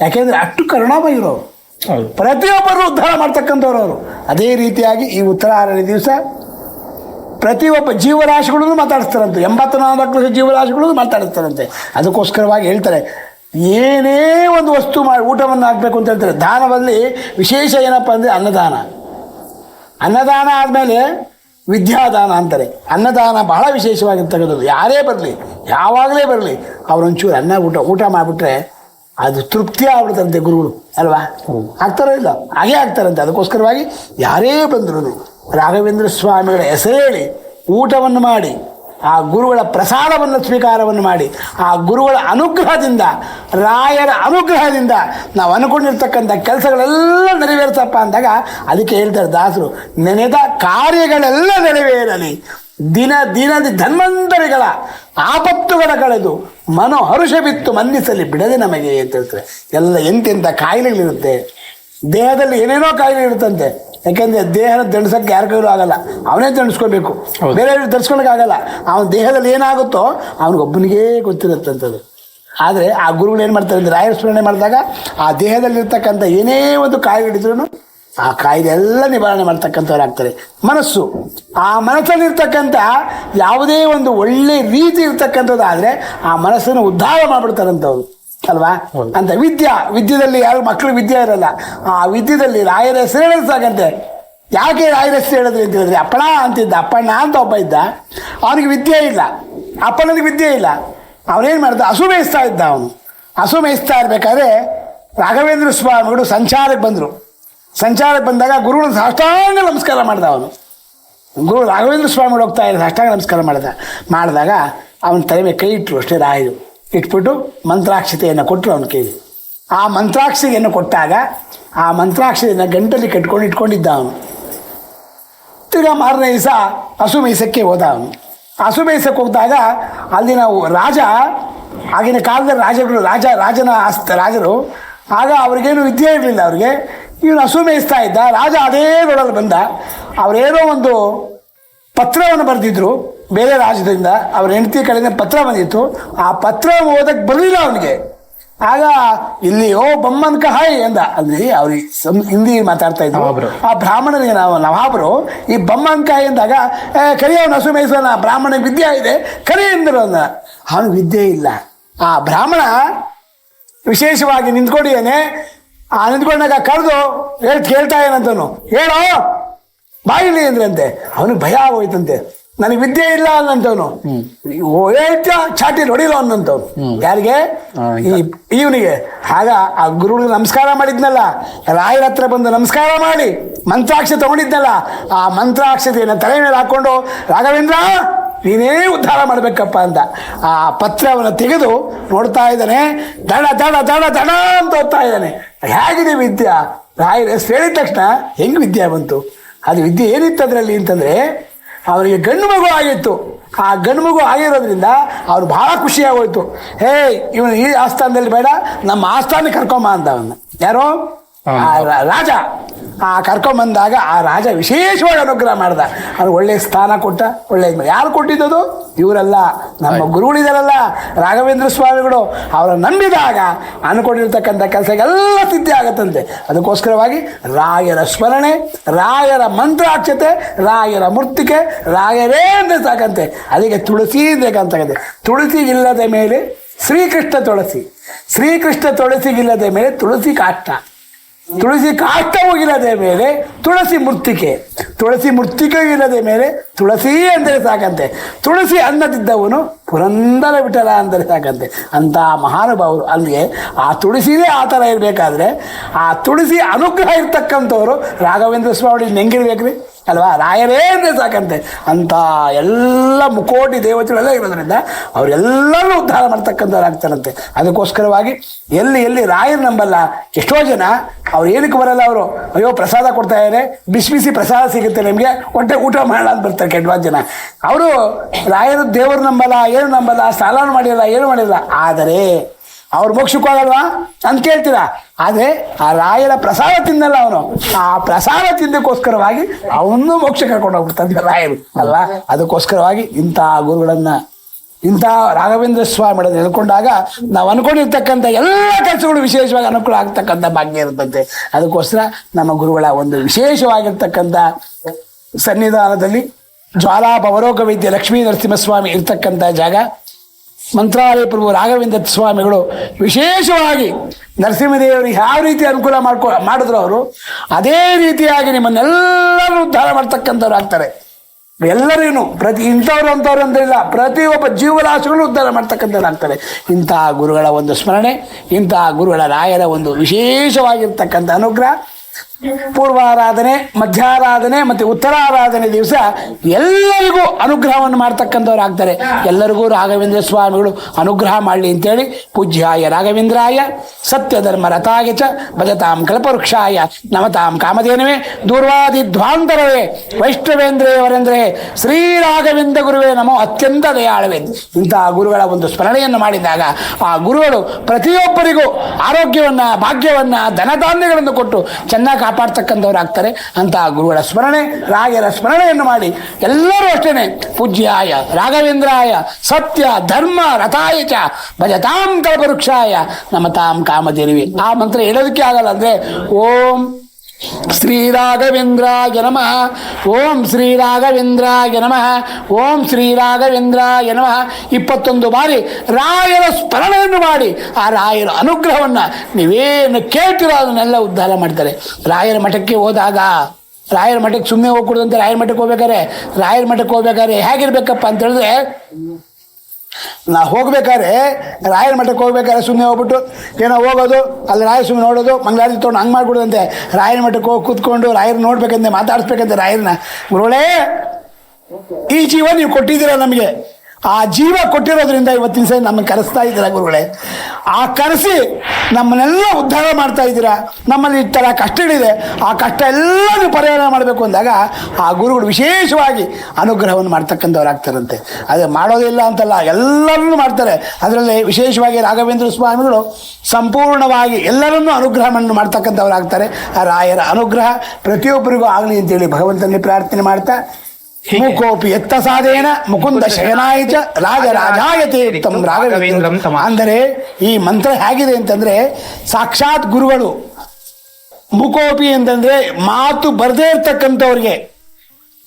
ಯಾಕೆಂದರೆ ಅಷ್ಟು ಕರುಣಾಮಯಿರೋರು ಹೌದು. ಪ್ರತಿಯೊಬ್ಬರು ಉದ್ಧಾರ ಮಾಡ್ತಕ್ಕಂಥವ್ರು ಅವರು. ಅದೇ ರೀತಿಯಾಗಿ ಈ ಉತ್ತರಾರಾಧನೆ ದಿವಸ ಪ್ರತಿಯೊಬ್ಬ ಜೀವರಾಶಿಗಳನ್ನು ಮಾತಾಡಿಸ್ತಾರಂತೆ. ಎಂಬತ್ತು ನಾಲ್ಕು ಲಕ್ಷ ಜೀವರಾಶಿಗಳು ಮಾತಾಡಿಸ್ತಾರಂತೆ. ಅದಕ್ಕೋಸ್ಕರವಾಗಿ ಹೇಳ್ತಾರೆ ಏನೇ ಒಂದು ವಸ್ತು ಮಾಡಿ ಊಟವನ್ನು ಹಾಕಬೇಕು ಅಂತ ಹೇಳ್ತಾರೆ. ದಾನದಲ್ಲಿ ವಿಶೇಷ ಏನಪ್ಪ ಅಂದರೆ ಅನ್ನದಾನ. ಅನ್ನದಾನ ಆದಮೇಲೆ ವಿದ್ಯಾದಾನ ಅಂತಾರೆ. ಅನ್ನದಾನ ಬಹಳ ವಿಶೇಷವಾಗಿರ್ತಕ್ಕಂಥದ್ದು. ಯಾರೇ ಬರಲಿ ಯಾವಾಗಲೇ ಬರಲಿ ಅವರೊಂಚೂರು ಅನ್ನ ಊಟ ಊಟ ಮಾಡಿಬಿಟ್ರೆ ಅದು ತೃಪ್ತಿ ಆಗ್ಬಿಡ್ತಂತೆ ಗುರುಗಳು. ಅಲ್ವಾ? ಆಗ್ತಾರೋ ಇಲ್ಲ? ಹಾಗೇ ಆಗ್ತಾರಂತೆ. ಅದಕ್ಕೋಸ್ಕರವಾಗಿ ಯಾರೇ ಬಂದ್ರು ರಾಘವೇಂದ್ರ ಸ್ವಾಮಿಗಳ ಹೆಸರೇಳಿ ಊಟವನ್ನು ಮಾಡಿ, ಆ ಗುರುಗಳ ಪ್ರಸಾದವನ್ನು ಸ್ವೀಕಾರವನ್ನು ಮಾಡಿ, ಆ ಗುರುಗಳ ಅನುಗ್ರಹದಿಂದ, ರಾಯರ ಅನುಗ್ರಹದಿಂದ ನಾವು ಅನ್ಕೊಂಡಿರ್ತಕ್ಕಂಥ ಕೆಲಸಗಳೆಲ್ಲ ನೆರವೇರ್ತಪ್ಪ ಅಂದಾಗ ಅದಕ್ಕೆ ಹೇಳ್ತಾರೆ ದಾಸರು, ನೆನೆದ ಕಾರ್ಯಗಳೆಲ್ಲ ನೆರವೇರಲಿ. ದಿನ ದಿನದ ಧನ್ವಂತರಿಗಳ ಆಪತ್ತುಗಳ ಕಳೆದು ಮನೋ ಹರುಷ ಬಿತ್ತು ಮಂದಿಸಲಿ ಬಿಡದೆ ನಮಗೆ ಅಂತ ಹೇಳ್ತಾರೆ. ಎಲ್ಲ ಎಂತೆಂಥ ಕಾಯಿಲೆಗಳಿರುತ್ತೆ. ದೇಹದಲ್ಲಿ ಏನೇನೋ ಕಾಯಿಲೆ ಇರುತ್ತಂತೆ. ಯಾಕೆಂದ್ರೆ ದೇಹನ ದಂಡಿಸೋಕ್ಕೆ ಯಾರ ಕೈಲೂ ಆಗಲ್ಲ. ಅವನೇ ದಂಡಿಸ್ಕೊಬೇಕು ಬೇರೆ ದಂಡಿಸ್ಕೊಳಕ್ಕೆ ಆಗಲ್ಲ. ಅವನ ದೇಹದಲ್ಲಿ ಏನಾಗುತ್ತೋ ಅವನಿಗೊಬ್ಬನಿಗೇ ಗೊತ್ತಿರುತ್ತಂಥದ್ದು ಆದರೆ ಆ ಗುರುಗಳು ಏನು ಮಾಡ್ತಾರೆ ಅಂದರೆ ರಾಯರ ಸ್ಮರಣೆ ಮಾಡಿದಾಗ ಆ ದೇಹದಲ್ಲಿರ್ತಕ್ಕಂಥ ಏನೇ ಒಂದು ಕಾಯಿಲೆ ಹಿಡಿದ್ರೂ ಆ ಕಾಯಿಲೆ ಎಲ್ಲ ನಿವಾರಣೆ ಮಾಡ್ತಕ್ಕಂಥವ್ರು ಆಗ್ತಾರೆ ಮನಸ್ಸು. ಆ ಮನಸ್ಸಲ್ಲಿರ್ತಕ್ಕಂಥ ಯಾವುದೇ ಒಂದು ಒಳ್ಳೆ ರೀತಿ ಇರ್ತಕ್ಕಂಥದ್ದು ಆದರೆ ಆ ಮನಸ್ಸನ್ನು ಉದ್ಧಾರ ಮಾಡ್ಬಿಡ್ತಾರಂಥವ್ರು ಅಲ್ವಾ? ಅಂತ ವಿದ್ಯಾ ವಿದ್ಯೆದಲ್ಲಿ ಯಾರು ಮಕ್ಕಳು ವಿದ್ಯೆ ಇರಲ್ಲ. ಆ ವಿದ್ಯೆದಲ್ಲಿ ರಾಯರ ಹೆಸರು ಹೇಳೋದು ಸಾಕಂತೆ. ಯಾಕೆ ರಾಯರ ಹೆಸರು ಹೇಳಿದ್ರೆ ಅಂತ ಹೇಳಿದ್ರೆ ಅಪ್ಪಣ ಅಂತಿದ್ದ ಅಪ್ಪಣ್ಣ ಅಂತ ಒಬ್ಬ ಇದ್ದ ಅವನಿಗೆ ವಿದ್ಯೆ ಇಲ್ಲ. ಅಪ್ಪನಿಗೆ ವಿದ್ಯೆ ಇಲ್ಲ. ಅವನೇನು ಮಾಡ್ದ? ಹಸು ಮೇಯಿಸ್ತಾ ಇದ್ದ ಅವನು. ಹಸು ಮೇಯಿಸ್ತಾ ಇರಬೇಕಾದ್ರೆ ರಾಘವೇಂದ್ರ ಸ್ವಾಮಿಗಳು ಸಂಚಾರಕ್ಕೆ ಬಂದರು. ಸಂಚಾರಕ್ಕೆ ಬಂದಾಗ ಗುರುಗಳು ಸಾಷ್ಟಾಂಗ ನಮಸ್ಕಾರ ಮಾಡ್ದ ಅವನು. ಗುರು ರಾಘವೇಂದ್ರ ಸ್ವಾಮಿಗಳು ಹೋಗ್ತಾ ಇದ್ದಾರೆ ಸಾಷ್ಟಾಂಗ ನಮಸ್ಕಾರ ಮಾಡ್ದ. ಮಾಡಿದಾಗ ಅವನ ತಲೆ ಮೇಲೆ ಕೈ ಇಟ್ಟರು ಅಷ್ಟೇ ರಾಯರು. ಇಟ್ಬಿಟ್ಟು ಮಂತ್ರಾಕ್ಷತೆಯನ್ನು ಕೊಟ್ಟರು ಅವನ ಕೈಲಿ. ಆ ಮಂತ್ರಾಕ್ಷತೆಯನ್ನು ಕೊಟ್ಟಾಗ ಆ ಮಂತ್ರಾಕ್ಷತೆಯನ್ನು ಗಂಟಲಿ ಕಟ್ಕೊಂಡು ಇಟ್ಕೊಂಡಿದ್ದ ಅವನು. ತಿರ್ಗಾ ಮಾರನೇ ದಿವಸ ಹಸು ಮೇಯ್ಸಕ್ಕೆ ಹೋದ ಅವನು. ಹಸು ಮೇಯ್ಸಕ್ಕೆ ಹೋದಾಗ ಅಲ್ಲಿನ ರಾಜ, ಆಗಿನ ಕಾಲದ ರಾಜಗಳು ರಾಜ, ರಾಜನ ಆಸ್ತ, ರಾಜರು, ಆಗ ಅವ್ರಿಗೇನು ವಿದ್ಯೆ ಇರಲಿಲ್ಲ ಅವ್ರಿಗೆ. ಇವನು ಹಸು ಮೇಯಿಸ್ತಾ ಇದ್ದ, ರಾಜ ಅದೇ ರೋಡಲ್ಲಿ ಬಂದ. ಅವರೇನೋ ಒಂದು ಪತ್ರವನ್ನು ಬರೆದಿದ್ರು ಬೇರೆ ರಾಜ್ಯದಿಂದ. ಅವ್ರ ಹೆಂಡತಿ ಕಡೆಯಿಂದ ಪತ್ರ ಬಂದಿತ್ತು. ಆ ಪತ್ರ ಓದಕ್ಕೆ ಬರಲಿಲ್ಲ ಅವನಿಗೆ. ಆಗ ಇಲ್ಲಿ ಓ ಬೊಮ್ಮನ್ ಕಹಾಯ್ ಎಂದ. ಅಲ್ಲಿ ಅವ್ರಿಗೆ ಹಿಂದಿ ಮಾತಾಡ್ತಾ ಇದ್ರು. ಆ ಬ್ರಾಹ್ಮಣನಿಗೆ ನಾವು ನವಾಬರು ಈ ಬಮ್ಮನ್ಕಾಯಿ ಅಂದಾಗ ಏ ಕರಿಯವನ ಅವನು ಹಸು ಬ್ರಾಹ್ಮಣ ವಿದ್ಯೆ ಇದೆ. ಕರಿ ಎಂದರು ಅವನ. ಅವನು ವಿದ್ಯೆ ಇಲ್ಲ. ಆ ಬ್ರಾಹ್ಮಣ ವಿಶೇಷವಾಗಿ ನಿಂತ್ಕೊಂಡಿದ್ದಾನೆ. ಆ ನಿಂತ್ಕೊಂಡಾಗ ಕರೆದು ಹೇಳ್ ಕೇಳ್ತಾ ಏನಂತನು ಹೇಳೋ ಬಾಯಿಲಿ ಅಂದ್ರಂತೆ. ಅವನಿಗೆ ಭಯ ಆಗೋಯ್ತಂತೆ. ನನಗೆ ವಿದ್ಯೆ ಇಲ್ಲ ಅನ್ನಂತವನು ಹೇಳ್ತ ಚಾಟಿ ಹೊಡಿಲೋ ಅನ್ನಂತವ್ ಯಾರಿಗೆ? ಈ ಇವನಿಗೆ ಆಗ ಆ ಗುರುಗಳಿಗೆ ನಮಸ್ಕಾರ ಮಾಡಿದ್ನಲ್ಲ. ರಾಯರ ಹತ್ರ ಬಂದು ನಮಸ್ಕಾರ ಮಾಡಿ ಮಂತ್ರಾಕ್ಷತೆ ತಗೊಂಡಿದ್ನಲ್ಲ. ಆ ಮಂತ್ರಾಕ್ಷತೆಯನ್ನು ತಲೆ ಮೇಲೆ ಹಾಕೊಂಡು ರಾಘವೇಂದ್ರ ನೀನೇ ಉದ್ಧಾರ ಮಾಡಬೇಕಪ್ಪ ಅಂತ ಆ ಪತ್ರವನ್ನು ತೆಗೆದು ನೋಡ್ತಾ ಇದ್ದಾನೆ. ದಡ ದಡ ದಡ ದಡ ಅಂತ ಓದ್ತಾ ಇದ್ದಾನೆ. ಹೇಗಿದೆ ವಿದ್ಯಾ? ರಾಯರ ಹೇಳಿದ ತಕ್ಷಣ ಹೆಂಗೆ ವಿದ್ಯೆ ಬಂತು? ಅದು ವಿದ್ಯೆ ಏನಿತ್ತು ಅದರಲ್ಲಿ ಅಂತಂದರೆ, ಅವರಿಗೆ ಗಂಡು ಮಗು ಆಗಿತ್ತು. ಆ ಗಂಡು ಮಗು ಆಗಿರೋದ್ರಿಂದ ಅವ್ರು ಭಾಳ ಖುಷಿಯಾಗೋಯ್ತು. ಹೇ ಇವನು ಈ ಆಸ್ಥಾನದಲ್ಲಿ ಬೇಡ, ನಮ್ಮ ಆಸ್ಥಾನಕ್ಕೆ ಕರ್ಕೊಂಬ ಅಂತ ಅವನು ಯಾರು? ರಾಜ ಆ ಕರ್ಕೊಂಬಂದಾಗ ಆ ರಾಜ ವಿಶೇಷವಾಗಿ ಅನುಗ್ರಹ ಮಾಡ್ದ. ಅವ್ನು ಒಳ್ಳೆ ಸ್ಥಾನ ಕೊಟ್ಟ ಒಳ್ಳೆ ಯಾರು ಕೊಟ್ಟಿದ್ದದು? ಇವರಲ್ಲ ನಮ್ಮ ಗುರುಗಳಿದಾರಲ್ಲ ರಾಘವೇಂದ್ರ ಸ್ವಾಮಿಗಳು. ಅವರ ನಂಬಿದಾಗ ಅನ್ಕೊಂಡಿರ್ತಕ್ಕಂಥ ಕೆಲಸಗೆಲ್ಲ ಸಿದ್ಧಿ ಆಗತ್ತಂತೆ. ಅದಕ್ಕೋಸ್ಕರವಾಗಿ ರಾಯರ ಸ್ಮರಣೆ ರಾಯರ ಮಂತ್ರಾಕ್ಷತೆ ರಾಯರ ಮೃತ್ತಿಕೆ ರಾಯರೇ ಅಂತ ಸಾಕಂತೆ. ಅದಕ್ಕೆ ತುಳಸಿ ಬೇಕಂತಕ್ಕಂತೆ ತುಳಸಿ ಇಲ್ಲದ ಮೇಲೆ ಶ್ರೀಕೃಷ್ಣ ತುಳಸಿ. ಶ್ರೀಕೃಷ್ಣ ತುಳಸಿಗಿಲ್ಲದ ಮೇಲೆ ತುಳಸಿ ಕಾಷ್ಟ. ತುಳಸಿ ಕಾಷ್ಟವೂ ಇಲ್ಲದೆ ಮೇಲೆ ತುಳಸಿ ಮೃತ್ತಿಕೆ ತುಳಸಿ ಮೃತ್ತಿಕೆ ಇಲ್ಲದೆ ಮೇಲೆ ತುಳಸಿ ಅಂದರೆ ಸಾಕಂತೆ. ತುಳಸಿ ಅನ್ನದಿದ್ದವನು ಪುರಂದರ ವಿಠಲ ಅಂದರೆ ಸಾಕಂತೆ. ಅಂತ ಮಹಾನುಭಾವರು ಅಲ್ಲಿಗೆ ಆ ತುಳಸಿನೇ ಆ ಥರ ಇರಬೇಕಾದ್ರೆ ಆ ತುಳಸಿ ಅನುಗ್ರಹ ಇರ್ತಕ್ಕಂಥವ್ರು ರಾಘವೇಂದ್ರ ಸ್ವಾಮಿ ಹೆಂಗಿರ್ಬೇಕ್ರಿ ಅಲ್ವಾ? ರಾಯರೇ ಅಂದರೆ ಸಾಕಂತೆ. ಅಂತ ಎಲ್ಲ ಮುಕೋಟಿ ದೇವತೆಗಳೆಲ್ಲ ಇರೋದ್ರಿಂದ ಅವರೆಲ್ಲರೂ ಉದ್ಧಾರ ಮಾಡ್ತಕ್ಕಂಥವ್ರು ಆಗ್ತಾರಂತೆ ಅದಕ್ಕೋಸ್ಕರವಾಗಿ ಎಲ್ಲಿ ಎಲ್ಲಿ ರಾಯರು ನಂಬಲ್ಲ, ಎಷ್ಟೋ ಜನ ಅವ್ರು ಏನಕ್ಕೆ ಬರಲ್ಲ ಅವರು? ಅಯ್ಯೋ, ಪ್ರಸಾದ ಕೊಡ್ತಾ ಇದ್ದಾರೆ ಬಿಸಿ ಬಿಸಿ ಪ್ರಸಾದ ಸಿಗುತ್ತೆ ನಿಮಗೆ, ಹೊಟ್ಟೆ ಊಟ ಮಾಡೋಣ ಅಂತ ಬರ್ತಾರೆ ಕೆಟ್ಟವಾದ ಜನ. ಅವರು ರಾಯರು ದೇವರು ನಂಬಲ್ಲ, ಏನು ನಂಬಲ್ಲ ಸ್ನಾನ ಮಾಡಿಲ್ಲ, ಏನು ಮಾಡಿಲ್ಲ. ಆದರೆ ಅವ್ರು ಮೋಕ್ಷಕ್ಕೆ ಹೋಗಲ್ವಾ ಅಂತ ಕೇಳ್ತೀರಾ? ಆದ್ರೆ ಆ ರಾಯರ ಪ್ರಸಾದ ತಿನ್ನಲ್ಲ ಅವನು. ಆ ಪ್ರಸಾದ ತಿಂದಕ್ಕೋಸ್ಕರವಾಗಿ ಅವನು ಮೋಕ್ಷ ಕರ್ಕೊಂಡು ಹೋಗ್ಬಿಡ್ತಾನೆ ರಾಯರು, ಅಲ್ಲ? ಅದಕ್ಕೋಸ್ಕರವಾಗಿ ಇಂತಹ ಗುರುಗಳನ್ನ, ಇಂಥ ರಾಘವೇಂದ್ರ ಸ್ವಾಮಿ ಹೇಳ್ಕೊಂಡಾಗ ನಾವು ಅನ್ಕೊಂಡಿರ್ತಕ್ಕಂಥ ಎಲ್ಲ ಕೆಲಸಗಳು ವಿಶೇಷವಾಗಿ ಅನುಕೂಲ ಆಗ್ತಕ್ಕಂಥ ಭಾಗ್ಯ ಇರುತ್ತಂತೆ. ಅದಕ್ಕೋಸ್ಕರ ನಮ್ಮ ಗುರುಗಳ ಒಂದು ವಿಶೇಷವಾಗಿರ್ತಕ್ಕಂಥ ಸನ್ನಿಧಾನದಲ್ಲಿ ಜ್ವಾಲಾ ಭವರೋಗ ವೈದ್ಯ ಲಕ್ಷ್ಮೀ ನರಸಿಂಹಸ್ವಾಮಿ ಇರ್ತಕ್ಕಂಥ ಜಾಗ ಮಂತ್ರಾಲಯ ಪ್ರಭು ರಾಘವೇಂದ್ರ ಸ್ವಾಮಿಗಳು ವಿಶೇಷವಾಗಿ ನರಸಿಂಹದೇವರಿಗೆ ಯಾವ ರೀತಿ ಅನುಕೂಲ ಮಾಡ್ಕೊ, ಮಾಡಿದ್ರು ಅವರು, ಅದೇ ರೀತಿಯಾಗಿ ನಿಮ್ಮನ್ನೆಲ್ಲರೂ ಉದ್ಧಾರ ಮಾಡ್ತಕ್ಕಂಥವ್ರು ಆಗ್ತಾರೆ. ಎಲ್ಲರೇನು ಪ್ರತಿ ಇಂಥವ್ರು ಅಂಥವ್ರು ಅಂತಿಲ್ಲ ಪ್ರತಿಯೊಬ್ಬ ಜೀವರಾಶಿಗಳು ಉದ್ಧಾರ ಮಾಡ್ತಕ್ಕಂಥವ್ರು ಆಗ್ತಾರೆ. ಇಂತಹ ಗುರುಗಳ ಒಂದು ಸ್ಮರಣೆ ಇಂತಹ ಗುರುಗಳ ರಾಯರ ಒಂದು ವಿಶೇಷವಾಗಿರ್ತಕ್ಕಂಥ ಅನುಗ್ರಹ. ಪೂರ್ವಾರಾಧನೆ, ಮಧ್ಯಾರಾಧನೆ ಮತ್ತು ಉತ್ತರಾರಾಧನೆ ದಿವಸ ಎಲ್ಲರಿಗೂ ಅನುಗ್ರಹವನ್ನು ಮಾಡ್ತಕ್ಕಂಥವ್ರು ಆಗ್ತಾರೆ. ಎಲ್ಲರಿಗೂ ರಾಘವೇಂದ್ರ ಸ್ವಾಮಿಗಳು ಅನುಗ್ರಹ ಮಾಡಲಿ ಅಂತೇಳಿ ಪೂಜ್ಯಾಯ ರಾಘವೇಂದ್ರಾಯ ಸತ್ಯ ಧರ್ಮ ರಥಾಯ ಚ ಭಜತಾಂ ಕಲ್ಪವೃಕ್ಷಾಯ, ನಮತಾಂ ಕಾಮಧೇನವೇ ದೂರ್ವಾದಿ ಧ್ವಾಂತರವೇ ವೈಷ್ಣವೇಂದ್ರೇ ವರೇಂದ್ರೇ ಶ್ರೀ ರಾಘವೇಂದ್ರ ಗುರುವೇ ನಮೋ ಅತ್ಯಂತ ದಯಾಳವೇ. ಇಂತಹ ಗುರುಗಳ ಒಂದು ಸ್ಮರಣೆಯನ್ನು ಮಾಡಿದಾಗ ಆ ಗುರುಗಳು ಪ್ರತಿಯೊಬ್ಬರಿಗೂ ಆರೋಗ್ಯವನ್ನ, ಭಾಗ್ಯವನ್ನ, ಧನಧಾನ್ಯಗಳನ್ನು ಕೊಟ್ಟು ಚೆನ್ನಾಗಿ ಕಾಪಾಡ್ತಕ್ಕಂಥವ್ರು ಆಗ್ತಾರೆ ಅಂತಹ ಗುರುಗಳ ಸ್ಮರಣೆ ರಾಗರ ಸ್ಮರಣೆಯನ್ನು ಮಾಡಿ ಎಲ್ಲರೂ ಅಷ್ಟೇನೆ ಪೂಜ್ಯಾಯ, ರಾಘವೇಂದ್ರಾಯ, ಸತ್ಯ, ಧರ್ಮ, ರಥಾಯ ಚ, ಭಜತಾಂ ಕಲ್ಪವೃಕ್ಷಾಯ, ನಮತಾಂ ಕಾಮದೇವಿ ಆ ಮಂತ್ರ ಹೇಳೋದಕ್ಕೆ ಆಗಲ್ಲ ಅಂದ್ರೆ ಓಂ ಶ್ರೀ ರಾಘವೇಂದ್ರಾಯ ನಮಃ. ಓಂ ಶ್ರೀರಾಘವೇಂದ್ರಾಯ ನಮಃ. ಓಂ ಶ್ರೀ ರಾಘವೇಂದ್ರಾಯ ನಮಃ. ಇಪ್ಪತ್ತೊಂದು ಬಾರಿ ರಾಯರ ಸ್ಮರಣೆಯನ್ನು ಮಾಡಿ ಆ ರಾಯರ ಅನುಗ್ರಹವನ್ನು ನೀವೇನು ಕೇಳ್ತೀರೋ ಅದನ್ನೆಲ್ಲ ಉದ್ಧಾರ ಮಾಡ್ತಾರೆ. ರಾಯರ ಮಠಕ್ಕೆ ಹೋದಾಗ, ರಾಯರ ಮಠಕ್ಕೆ ಸುಮ್ಮನೆ ಹೋಗ್ಕೊಡುದಂತೆ ರಾಯರ ಮಠಕ್ಕೆ ಹೋಗ್ಬೇಕಾರೆ ರಾಯರ ಮಠಕ್ಕೆ ಹೋಗ್ಬೇಕಾದ್ರೆ ಹೇಗಿರ್ಬೇಕಪ್ಪ ಅಂತ ಹೇಳಿದ್ರೆ ನಾ ಹೋಗ್ಬೇಕಾದ್ರೆ ರಾಯರ ಮಠಕ್ಕೆ ಹೋಗ್ಬೇಕಾದ್ರೆ ಸುಮ್ಮನೆ ಹೋಗ್ಬಿಟ್ಟು ಏನೋ ಹೋಗೋದು, ಅಲ್ಲಿ ರಾಯರ ಸುಮ್ಮನೆ ನೋಡೋದು, ಮಂಗಳಾರತಿ ತೊಗೊಂಡು ಹಂಗೆ ಮಾಡ್ಬಿಡೋದಂತೆ. ರಾಯರ ಮಠಕ್ಕೆ ಹೋಗಿ ಕೂತ್ಕೊಂಡು ರಾಯರ್ ನೋಡ್ಬೇಕಂತೆ, ಮಾತಾಡಿಸ್ಬೇಕಂತೆ ರಾಯರನ್ನ. ಗುರುಗಳೇ, ಈ ಜೀವ ನೀವು ಕೊಟ್ಟಿದ್ದೀರಾ ನಮಗೆ? ಆ ಜೀವ ಕೊಟ್ಟಿರೋದ್ರಿಂದ ಇವತ್ತಿನ ಸರಿ ನಮ್ಮನ್ನು ಕರೆಸ್ತಾ ಇದ್ದೀರಾ ಗುರುಗಳೇ? ಆ ಕರೆಸಿ ನಮ್ಮನ್ನೆಲ್ಲ ಉದ್ಧಾರ ಮಾಡ್ತಾ ಇದ್ದೀರಾ? ನಮ್ಮಲ್ಲಿ ಈ ಥರ ಕಷ್ಟಗಳಿದೆ ಆ ಕಷ್ಟ ಎಲ್ಲರೂ ಪರಿಹಾರ ಮಾಡಬೇಕು ಅಂದಾಗ ಆ ಗುರುಗಳು ವಿಶೇಷವಾಗಿ ಅನುಗ್ರಹವನ್ನು ಮಾಡ್ತಕ್ಕಂಥವ್ರಾಗ್ತಾರಂತೆ ಅದೇ ಮಾಡೋದಿಲ್ಲ ಅಂತಲ್ಲ, ಎಲ್ಲರನ್ನೂ ಮಾಡ್ತಾರೆ. ಅದರಲ್ಲಿ ವಿಶೇಷವಾಗಿ ರಾಘವೇಂದ್ರ ಸ್ವಾಮಿಗಳು ಸಂಪೂರ್ಣವಾಗಿ ಎಲ್ಲರನ್ನೂ ಅನುಗ್ರಹವನ್ನು ಮಾಡ್ತಕ್ಕಂಥವ್ರಾಗ್ತಾರೆ ರಾಯರ ಅನುಗ್ರಹ ಪ್ರತಿಯೊಬ್ಬರಿಗೂ ಆಗಲಿ ಅಂತೇಳಿ ಭಗವಂತನಲ್ಲಿ ಪ್ರಾರ್ಥನೆ ಮಾಡ್ತಾ ಮೂಕೋಪಿ ಎತ್ತ ಸಾಧೇನ ಮುಕುಂದ ಶಯನಾಯ ರಾಜರಾಜಾಯತೆ ರಾಜ ರಾಘವೇಂದ್ರ ಅಂದರೆ ಈ ಮಂತ್ರ ಹೇಗಿದೆ ಅಂತಂದ್ರೆ ಸಾಕ್ಷಾತ್ ಗುರುಗಳು ಮುಕೋಪಿ ಅಂತಂದ್ರೆ ಮಾತು ಬರದೇ ಇರ್ತಕ್ಕಂಥವ್ರಿಗೆ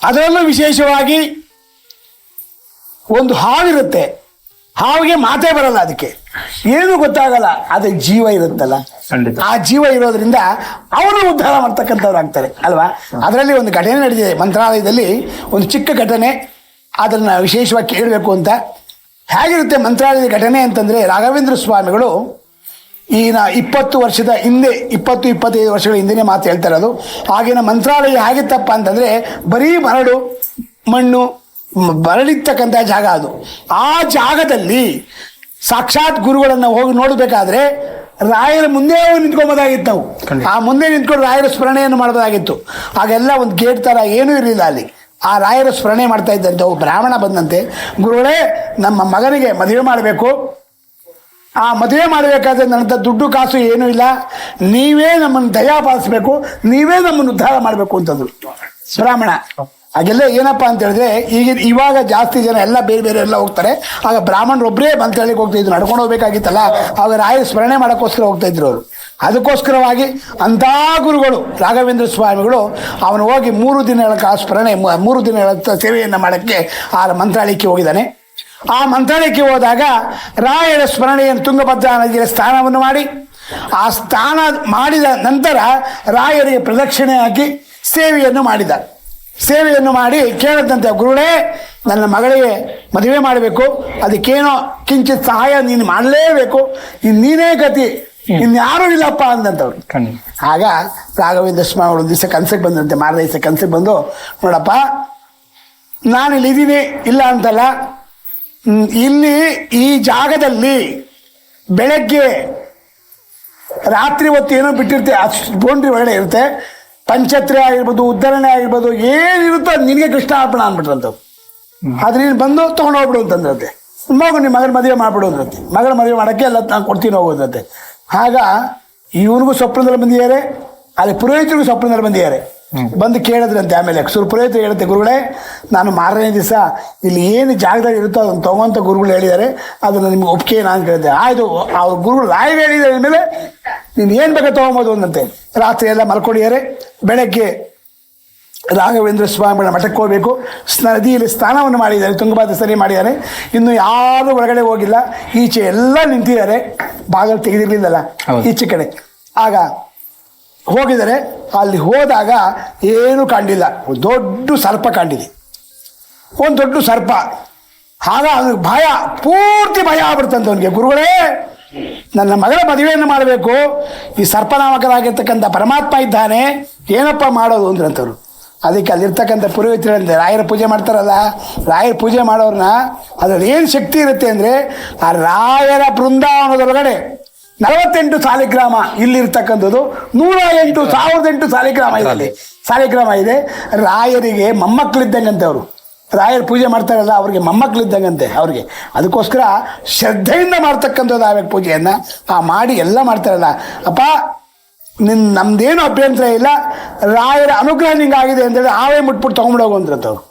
ಅದರಲ್ಲೂ ವಿಶೇಷವಾಗಿ ಒಂದು ಹಾವಿರುತ್ತೆ. ಹಾವಿಗೆ ಮಾತೇ ಬರಲ್ಲ ಅದಕ್ಕೆ. ಏನು ಗೊತ್ತಾಗಲ್ಲ ಅದಕ್ಕೆ ಜೀವ ಇರುತ್ತಲ್ಲ. ಆ ಜೀವ ಇರೋದ್ರಿಂದ ಅವರು ಉದ್ಧಾರ ಮಾಡ್ತಕ್ಕಂಥವ್ರು ಆಗ್ತಾರೆ ಅಲ್ವಾ? ಅದರಲ್ಲಿ ಒಂದು ಘಟನೆ ನಡೆದಿದೆ. ಮಂತ್ರಾಲಯದಲ್ಲಿ ಒಂದು ಚಿಕ್ಕ ಘಟನೆ. ಅದನ್ನು ವಿಶೇಷವಾಗಿ ಕೇಳಬೇಕು ಅಂತ. ಹೇಗಿರುತ್ತೆ ಮಂತ್ರಾಲಯದ ಘಟನೆ ಅಂತಂದರೆ, ರಾಘವೇಂದ್ರ ಸ್ವಾಮಿಗಳು ಈ ನಾ ಇಪ್ಪತ್ತು ವರ್ಷದ ಹಿಂದೆ, ಇಪ್ಪತ್ತು, ಇಪ್ಪತ್ತೈದು ವರ್ಷಗಳ ಹಿಂದೆನೇ ಮಾತು ಹೇಳ್ತಾ ಇರೋದು. ಆಗಿನ ಮಂತ್ರಾಲಯ ಹೇಗಿತ್ತಪ್ಪ ಅಂತಂದರೆ, ಬರೀ ಮರಳು, ಮಣ್ಣು ಮ್- ಜಾಗ ಅದು. ಆ ಜಾಗದಲ್ಲಿ ಸಾಕ್ಷಾತ್ ಗುರುಗಳನ್ನು ಹೋಗಿ ನೋಡಬೇಕಾದ್ರೆ ರಾಯರ ಮುಂದೆ ನಿಂತ್ಕೊಬೋದಾಗಿತ್ತು ನಾವು. ಆ ಮುಂದೆ ನಿಂತ್ಕೊಂಡು ರಾಯರ ಸ್ಮರಣೆಯನ್ನು ಮಾಡಬಹುದಾಗಿತ್ತು ಆಗೆಲ್ಲ ಒಂದು ಗೇಟ್ ಥರ ಏನೂ ಇರಲಿಲ್ಲ ಅಲ್ಲಿ. ಆ ರಾಯರ ಸ್ಮರಣೆ ಮಾಡ್ತಾ ಇದ್ದಂತೆ ಒಬ್ಬ ಬ್ರಾಹ್ಮಣ ಬಂದಂತೆ ಗುರುಗಳೇ ನಮ್ಮ ಮಗನಿಗೆ ಮದುವೆ ಮಾಡಬೇಕು. ಆ ಮದುವೆ ಮಾಡಬೇಕಾದ್ರೆ ನನ್ನಂಥ ದುಡ್ಡು ಕಾಸು ಏನೂ ಇಲ್ಲ. ನೀವೇ ನಮ್ಮನ್ನು ದಯಾ ಪಾಲಿಸ್ಬೇಕು ನೀವೇ ನಮ್ಮನ್ನು ಉದ್ಧಾರ ಮಾಡಬೇಕು ಅಂತಂದ್ರು. ಬ್ರಾಹ್ಮಣ. ಹಾಗೆಲ್ಲ ಏನಪ್ಪ ಅಂತ ಹೇಳಿದ್ರೆ ಈಗ ಇವಾಗ ಜಾಸ್ತಿ ಜನ ಎಲ್ಲ ಬೇರೆ ಬೇರೆ ಎಲ್ಲ ಹೋಗ್ತಾರೆ. ಆಗ ಬ್ರಾಹ್ಮಣರು ಒಬ್ಬರೇ ಮಂತ್ರಾಲಯಕ್ಕೆ ಹೋಗ್ತಾ ಇದ್ರು, ನಡ್ಕೊಂಡು ಹೋಗ್ಬೇಕಾಗಿತ್ತಲ್ಲ, ಆಗ ರಾಯರ ಸ್ಮರಣೆ ಮಾಡೋಕ್ಕೋಸ್ಕರ ಹೋಗ್ತಾ ಇದ್ರು ಅವರು. ಅದಕ್ಕೋಸ್ಕರವಾಗಿ ಅಂಥ ಗುರುಗಳು, ರಾಘವೇಂದ್ರ ಸ್ವಾಮಿಗಳು, ಅವನು ಹೋಗಿ ಮೂರು ದಿನಗಳ ಸ್ಮರಣೆ ಮೂರು ದಿನಗಳ ಸೇವೆಯನ್ನು ಮಾಡೋಕ್ಕೆ ಆ ಮಂತ್ರಾಲಯಕ್ಕೆ ಹೋಗಿದ್ದಾನೆ. ಆ ಮಂತ್ರಾಲಯಕ್ಕೆ ಹೋದಾಗ ರಾಯರ ಸ್ಮರಣೆಯನ್ನು ತುಂಗಭದ್ರಾ ನದಿಯ ಸ್ಥಾನವನ್ನು ಮಾಡಿ, ಆ ಸ್ಥಾನ ಮಾಡಿದ ನಂತರ ರಾಯರಿಗೆ ಪ್ರದಕ್ಷಿಣೆ ಹಾಕಿ ಸೇವೆಯನ್ನು ಮಾಡಿದ. ಸೇವೆಯನ್ನು ಮಾಡಿ ಕೇಳದಂತೆ ಗುರುಡೇ ನನ್ನ ಮಗಳಿಗೆ ಮದುವೆ ಮಾಡಬೇಕು. ಅದಕ್ಕೇನೋ ಕಿಂಚಿತ್ ಸಹಾಯ ನೀನು ಮಾಡಲೇಬೇಕು. ಇನ್ನು ನೀನೇ ಗತಿ. ಇನ್ಯಾರೂ ಇಲ್ಲಪ್ಪ ಅಂದಂಥವ್ರು ಖಂಡಿತ. ಆಗ ರಾಘವೇಂದ್ರ ಸ್ವಾಮಿಗಳು ಒಂದು ದಿವಸ ಕನ್ಸಕ್ಕೆ ಬಂದಂತೆ ಮಾರನೇ ದಿವಸ ಕನ್ಸಕ್ಕೆ ಬಂದು ನೋಡಪ್ಪ ನಾನು ಇಲ್ಲಿ ಇದ್ದೀನಿ ಇಲ್ಲ ಅಂತಲ್ಲ. ಇಲ್ಲಿ ಈ ಜಾಗದಲ್ಲಿ ಬೆಳಗ್ಗೆ ರಾತ್ರಿ ಹೊತ್ತು ಏನೋ ಬಿಟ್ಟಿರ್ತೆ ಅಷ್ಟು ಬೌಂಡ್ರಿ ಒಳಗಡೆ ಇರುತ್ತೆ. ಪಂಚತ್ರೆ ಆಗಿರ್ಬೋದು ಉದ್ಧರಣೆ ಆಗಿರ್ಬೋದು ಏನಿರುತ್ತೋ ಅದು ನಿನಗೆ ಕೃಷ್ಣ ಅರ್ಪಣ ಅಂದ್ಬಿಟ್ರಂತ ಆದ್ರೆ ನೀನು ಬಂದು ತೊಗೊಂಡು ಹೋಗ್ಬಿಡು ಅಂತಂದ್ರಂತೆ ಮಗು ನಿಮ್ಮ ಮಗನ ಮದುವೆ ಮಾಡ್ಬಿಡು ಅಂದ್ರಂತೆ ಮಗಳ ಮದುವೆ ಮಾಡೋಕ್ಕೆ ಎಲ್ಲ ನಾನು ಕೊಡ್ತೀನಿ ಹೋಗೋದಂತೆ ಆಗ ಇವನಿಗೂ ಸ್ವಪ್ನದಲ್ಲಿ ಬಂದಿದ್ದಾರೆ ಅಲ್ಲಿ ಪುರೋಹಿತರಿಗೂ ಸ್ವಪ್ನದಲ್ಲಿ ಬಂದಿದ್ದಾರೆ. ಬಂದು ಕೇಳಿದ್ರಂತೆ ಆಮೇಲೆ ಸುರು ಪುರೋಹಿತರು ಹೇಳುತ್ತೆ ಗುರುಗಳೇ ನಾನು ಮಾರನೇ ದಿವಸ ಇಲ್ಲಿ ಏನು ಜಾಗದಲ್ಲಿ ಇರುತ್ತೋ ಅದನ್ನು ತಗೊಂತ ಗುರುಗಳು ಹೇಳಿದ್ದಾರೆ ಅದನ್ನು ನಿಮ್ಗೆ ಒಪ್ಪಿಗೆ ನಾನು ಕೇಳಿದೆ ಆಯಿತು ಅವ್ರ ಗುರುಗಳು ರಾಯ ಹೇಳಿದ ಮೇಲೆ ನೀನು ಏನು ಬೇಕಾ ತೊಗೊಬೋದು ಅಂದಂತೆ. ರಾತ್ರಿ ಎಲ್ಲ ಮಲ್ಕೊಂಡಿದ್ದಾರೆ ಬೆಳಗ್ಗೆ ರಾಘವೇಂದ್ರ ಸ್ವಾಮಿಗಳ ಮಠಕ್ಕೆ ಹೋಗಬೇಕು. ನದಿಯಲ್ಲಿ ಸ್ನಾನವನ್ನು ಮಾಡಿದ್ದಾರೆ ತುಂಗಭದ್ರ ಸರಿ ಮಾಡಿದ್ದಾರೆ. ಇನ್ನು ಯಾರು ಒಳಗಡೆ ಹೋಗಿಲ್ಲ. ಈಚೆ ಎಲ್ಲ ನಿಂತಿದ್ದಾರೆ. ಬಾಗಿಲು ತೆಗೆದಿರ್ಲಿಲ್ಲಲ್ಲ. ಈಚೆ ಕಡೆ. ಆಗ ಹೋಗಿದ್ದಾರೆ, ಅಲ್ಲಿ ಹೋದಾಗ ಏನೂ ಕಂಡಿಲ್ಲ ಒಂದು ದೊಡ್ಡ ಸರ್ಪ ಕಾಣಿದೆ ಒಂದು ದೊಡ್ಡ ಸರ್ಪ. ಆಗ ಅವನಿಗೆ ಭಯ, ಪೂರ್ತಿ ಭಯ ಆಗ್ಬಿಡ್ತಂತ ಅವನಿಗೆ. ಗುರುಗಳೇ, ನನ್ನ ಮಗಳ ಮದುವೆಯನ್ನು ಮಾಡಬೇಕು. ಈ ಸರ್ಪನಾಮಕರಾಗಿರ್ತಕ್ಕಂಥ ಪರಮಾತ್ಮ ಇದ್ದಾನೆ. ಏನಪ್ಪ ಮಾಡೋದು ಅಂದ್ರಂತವ್ರು. ಅದಕ್ಕೆ ಅಲ್ಲಿರ್ತಕ್ಕಂಥ ಪುರೋಹಿತರಂತೆ ರಾಯರ ಪೂಜೆ ಮಾಡ್ತಾರಲ್ಲ, ರಾಯರ ಪೂಜೆ ಮಾಡೋರನ್ನ ಅದ್ರಲ್ಲಿ ಏನು ಶಕ್ತಿ ಇರುತ್ತೆ ಅಂದರೆ, ಆ ರಾಯರ ಬೃಂದಾವನದೊಳಗಡೆ ನಲವತ್ತೆಂಟು ಸಾಲಿಗ್ರಾಮ ಇಲ್ಲಿರ್ತಕ್ಕಂಥದ್ದು. ನೂರ ಎಂಟು ಸಾವಿರದ ಎಂಟು ಸಾಲಿಗ್ರಾಮ ಇದೆ. ಸಾಲಿಗ್ರಾಮ ಇದೆ. ರಾಯರಿಗೆ ಮೊಮ್ಮಕ್ಕಳಿದ್ದಂಗಂತೆ ಅವರು. ರಾಯರ ಪೂಜೆ ಮಾಡ್ತಾರಲ್ಲ ಅವ್ರಿಗೆ ಮೊಮ್ಮಕ್ಕಳಿದ್ದಂಗಂತೆ ಅವ್ರಿಗೆ. ಅದಕ್ಕೋಸ್ಕರ ಶ್ರದ್ಧೆಯಿಂದ ಮಾಡ್ತಕ್ಕಂಥದ್ದು ಆ ಪೂಜೆಯನ್ನು. ಆ ಮಾಡಿ ಎಲ್ಲ ಮಾಡ್ತಾರಲ್ಲ. ಅಪ್ಪ ನಿನ್ನ ನಮ್ದೇನು ಅಭ್ಯಂತರ ಇಲ್ಲ. ರಾಯರ ಅನುಗ್ರಹ ನಿಂಗಾಗಿದೆ ಅಂತೇಳಿ ಆವೇ ಮುಟ್ಬಿಟ್ಟು ತೊಗೊಂಬಿಡೋಗು ಅಂದ್ರಂತವ್ರು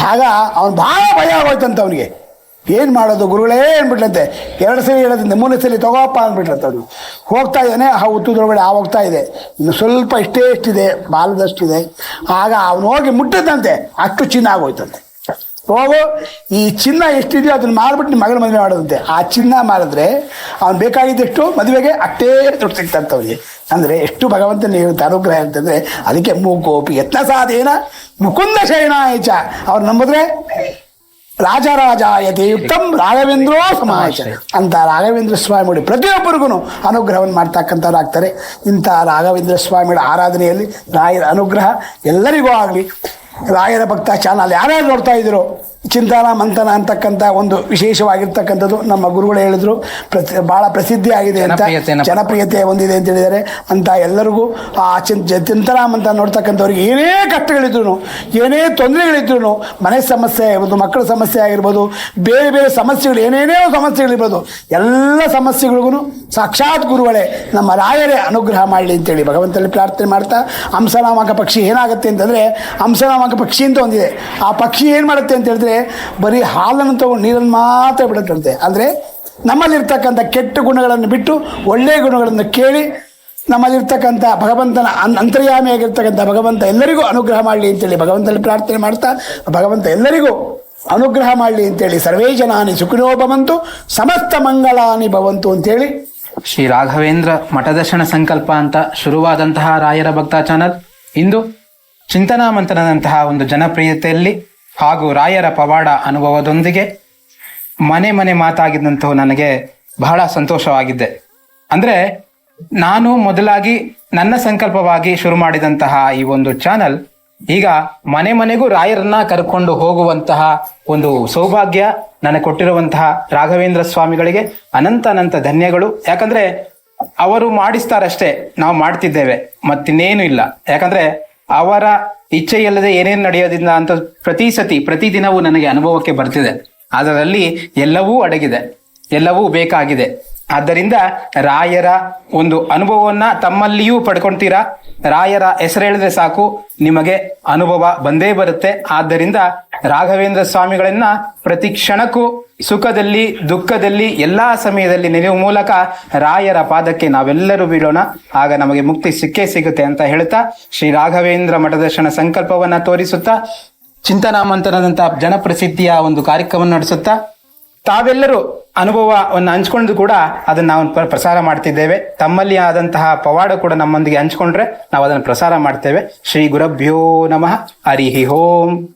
ಆಗ ಅವ್ನು ಭಾಳ ಭಯ ಆಗೋಯ್ತಂತ ಅವನಿಗೆ. ಏನು ಮಾಡೋದು ಗುರುಗಳೇ ಅಂದ್ಬಿಟ್ಲಂತೆ. ಎರಡು ಸಲ ಹೇಳದಂತೆ ಮೂರನೇ ಸಲ ತಗೋಪ್ಪ ಅಂದ್ಬಿಟ್ಲಂತ ಅವನು ಹೋಗ್ತಾ ಇದ್ದಾನೆ, ಆ ಹುತ್ತದೊಳಗಡೆ ಆ ಹೋಗ್ತಾ ಇದೆ. ಇನ್ನು ಸ್ವಲ್ಪ ಇಷ್ಟೇ ಇಷ್ಟಿದೆ, ಬಾಲದಷ್ಟಿದೆ. ಆಗ ಅವನು ಹೋಗಿ ಮುಟ್ಟದಂತೆ ಅಷ್ಟು ಚಿನ್ನ ಆಗೋಯ್ತಂತೆ. ಹೋಗು, ಈ ಚಿನ್ನ ಎಷ್ಟಿದೆಯೋ ಅದನ್ನ ಮಾರ್ಬಿಟ್ಟು ನಿಮ್ಮ ಮಗನ ಮದುವೆ ಮಾಡೋದಂತೆ. ಆ ಚಿನ್ನ ಮಾರಿದ್ರೆ ಅವ್ನು ಬೇಕಾಗಿದ್ದೆಷ್ಟು ಮದುವೆಗೆ ಅಷ್ಟೇ ದುಡ್ಡು ಸಿಗ್ತಂತ ಅಂದರೆ ಎಷ್ಟು ಭಗವಂತನ ಹೇಳುತ್ತೆ ಅನುಗ್ರಹ ಅಂತಂದ್ರೆ, ಅದಕ್ಕೆ ಮೂಕೋಪಿ ಯತ್ನ ಸಾಧೇನ ಮುಕುಂದ ಶಯನಾಯಚ ಅವ್ರು ನಂಬಿದ್ರೆ ರಾಜರಾಜಾಯತೆ ಯುಕ್ತಂ ರಾಘವೇಂದ್ರೋ ಸಮಾಜ. ಅಂತ ರಾಘವೇಂದ್ರ ಸ್ವಾಮಿಗಳು ಪ್ರತಿಯೊಬ್ಬರಿಗೂ ಅನುಗ್ರಹವನ್ನು ಮಾಡ್ತಕ್ಕಂಥವ್ರಾಗ್ತಾರೆ. ಇಂಥ ರಾಘವೇಂದ್ರ ಸ್ವಾಮಿಗಳ ಆರಾಧನೆಯಲ್ಲಿ ರಾಯರ ಅನುಗ್ರಹ ಎಲ್ಲರಿಗೂ ಆಗಲಿ. ರಾಯರ ಭಕ್ತ ಚಾನಲ್ ಯಾರ್ಯಾರು ನೋಡ್ತಾ ಇದ್ರು ಚಿಂತನ ಮಂಥನ ಅಂತಕ್ಕಂಥ ಒಂದು ವಿಶೇಷವಾಗಿರ್ತಕ್ಕಂಥದ್ದು ನಮ್ಮ ಗುರುಗಳು ಹೇಳಿದ್ರು. ಪ್ರತಿ ಭಾಳ ಪ್ರಸಿದ್ಧಿ ಆಗಿದೆ ಅಂತ ಜನಪ್ರಿಯತೆ ಹೊಂದಿದೆ ಅಂತ ಹೇಳಿದ್ದಾರೆ. ಅಂತ ಎಲ್ಲರಿಗೂ ಆ ಜ- ಚಿಂತನ ಮಂಥನ ನೋಡ್ತಕ್ಕಂಥವ್ರಿಗೆ ಏನೇ ಕಷ್ಟಗಳಿದ್ರು ಏನೇ ತೊಂದರೆಗಳಿದ್ರು ಮನೆ ಸಮಸ್ಯೆ ಆಗಿರ್ಬೋದು ಮಕ್ಕಳ ಸಮಸ್ಯೆ ಆಗಿರ್ಬೋದು ಬೇರೆ ಬೇರೆ ಸಮಸ್ಯೆಗಳು ಏನೇನೇ ಸಮಸ್ಯೆಗಳಿರ್ಬೋದು ಎಲ್ಲ ಸಮಸ್ಯೆಗಳಿಗೂ ಸಾಕ್ಷಾತ್ ಗುರುಗಳೇ ನಮ್ಮ ರಾಯರೇ ಅನುಗ್ರಹ ಮಾಡಲಿ ಅಂತೇಳಿ ಭಗವಂತನಲ್ಲಿ ಪ್ರಾರ್ಥನೆ ಮಾಡ್ತಾ ಹಂಸನಾಮಕ ಪಕ್ಷಿ ಏನಾಗುತ್ತೆ ಅಂತಂದರೆ ಹಂಸನಾಮಕ ಪಕ್ಷಿ ಅಂತ ಒಂದಿದೆ. ಆ ಪಕ್ಷಿ ಏನು ಮಾಡುತ್ತೆ ಅಂತ ಹೇಳಿದ್ರೆ ಬರೀ ಹಾಲನ್ನು ತಗೊಂಡು ನೀರನ್ನು ಮಾತ್ರ ಬಿಡುತ್ತಂತೆ ಅಂದರೆ ನಮ್ಮಲ್ಲಿರ್ತಕ್ಕಂಥ ಕೆಟ್ಟ ಗುಣಗಳನ್ನು ಬಿಟ್ಟು ಒಳ್ಳೆಯ ಗುಣಗಳನ್ನು ಕೇಳಿ ನಮ್ಮಲ್ಲಿರ್ತಕ್ಕಂಥ ಭಗವಂತನ ಅನ್ ಅಂತರ್ಯಾಮಿಯಾಗಿರ್ತಕ್ಕಂಥ ಭಗವಂತ ಎಲ್ಲರಿಗೂ ಅನುಗ್ರಹ ಮಾಡಲಿ ಅಂತೇಳಿ ಭಗವಂತನಲ್ಲಿ ಪ್ರಾರ್ಥನೆ ಮಾಡ್ತಾ ಭಗವಂತ ಎಲ್ಲರಿಗೂ ಅನುಗ್ರಹ ಮಾಡಲಿ ಅಂತೇಳಿ ಸರ್ವೇ ಜನಾನಿ ಸುಖಿನೋ ಭವಂತು, ಸಮಸ್ತ ಮಂಗಳಾನಿ ಭವಂತು ಅಂತೇಳಿ ಶ್ರೀ ರಾಘವೇಂದ್ರ ಮಠದರ್ಶನ ಸಂಕಲ್ಪ ಅಂತ ಶುರುವಾದಂತಹ ರಾಯರ ಭಕ್ತ ಚಾನಲ್. ಇಂದು ಚಿಂತನಾ ಮಂಥನದಂತಹ ಒಂದು ಜನಪ್ರಿಯತೆಯಲ್ಲಿ ಹಾಗೂ ರಾಯರ ಪವಾಡ ಅನುಭವದೊಂದಿಗೆ ಮನೆ ಮನೆ ಮಾತಾಗಿದ್ದಂತಹ ನನಗೆ ಬಹಳ ಸಂತೋಷವಾಗಿದ್ದೆ. ಅಂದ್ರೆ ನಾನು ಮೊದಲಾಗಿ ನನ್ನ ಸಂಕಲ್ಪವಾಗಿ ಶುರು ಮಾಡಿದಂತಹ ಈ ಒಂದು ಚಾನಲ್ ಈಗ ಮನೆ ಮನೆಗೂ ರಾಯರನ್ನ ಕರ್ಕೊಂಡು ಹೋಗುವಂತಹ ಒಂದು ಸೌಭಾಗ್ಯ ನನಗೆ ಕೊಟ್ಟಿರುವಂತಹ ರಾಘವೇಂದ್ರ ಸ್ವಾಮಿಗಳಿಗೆ ಅನಂತ ಅನಂತ ಧನ್ಯಗಳು. ಯಾಕಂದ್ರೆ ಅವರು ಮಾಡಿಸ್ತಾರಷ್ಟೇ, ನಾವು ಮಾಡ್ತಿದ್ದೇವೆ, ಮತ್ತಿನ್ನೇನು ಇಲ್ಲ. ಯಾಕಂದ್ರೆ ಅವರ ಇಚ್ಛೆ ಇಲ್ಲದೆ ಏನೇನು ನಡೆಯೋದಿಲ್ಲ ಅಂತ ಪ್ರತಿ ಸತಿ, ಪ್ರತಿ ದಿನವೂ ನನಗೆ ಅನುಭವಕ್ಕೆ ಬರ್ತಿದೆ. ಅದರಲ್ಲಿ ಎಲ್ಲವೂ ಅಡಗಿದೆ. ಎಲ್ಲವೂ ಬೇಕಾಗಿದೆ. ಆದ್ದರಿಂದ ರಾಯರ ಒಂದು ಅನುಭವವನ್ನ ತಮ್ಮಲ್ಲಿಯೂ ಪಡ್ಕೊಂತೀರಾ? ರಾಯರ ಹೆಸರು ಹೇಳಿದ್ರೆ ಸಾಕು, ನಿಮಗೆ ಅನುಭವ ಬಂದೇ ಬರುತ್ತೆ. ಆದ್ದರಿಂದ ರಾಘವೇಂದ್ರ ಸ್ವಾಮಿಗಳನ್ನ ಪ್ರತಿ ಕ್ಷಣಕ್ಕೂ ಸುಖದಲ್ಲಿ, ದುಃಖದಲ್ಲಿ, ಎಲ್ಲಾ ಸಮಯದಲ್ಲಿ ನೆನೆಯುವ ಮೂಲಕ ರಾಯರ ಪಾದಕ್ಕೆ ನಾವೆಲ್ಲರೂ ಬೀಳೋಣ. ಆಗ ನಮಗೆ ಮುಕ್ತಿ ಸಿಕ್ಕೇ ಸಿಗುತ್ತೆ ಅಂತ ಹೇಳ್ತಾ ಶ್ರೀ ರಾಘವೇಂದ್ರ ಮಠದರ್ಶನ ಸಂಕಲ್ಪವನ್ನ ತೋರಿಸುತ್ತಾ ಚಿಂತನಾಮಂತನದಂತಹ ಜನಪ್ರಸಿದ್ಧಿಯ ಒಂದು ಕಾರ್ಯಕ್ರಮ ನಡೆಸುತ್ತಾ ತಾವೆಲ್ಲರೂ ಅನುಭವವನ್ನು ಹಂಚ್ಕೊಂಡು ಕೂಡ ಅದನ್ನ ನಾವು ಪ್ರಸಾರ ಮಾಡ್ತಿದ್ದೇವೆ. ತಮ್ಮಲ್ಲಿ ಆದಂತಹ ಪವಾಡ ಕೂಡ ನಮ್ಮೊಂದಿಗೆ ಹಂಚ್ಕೊಂಡ್ರೆ ನಾವು ಅದನ್ನು ಪ್ರಸಾರ ಮಾಡ್ತೇವೆ. ಶ್ರೀ ಗುರಭ್ಯೋ ನಮಃ. ಹರಿ ಓಂ.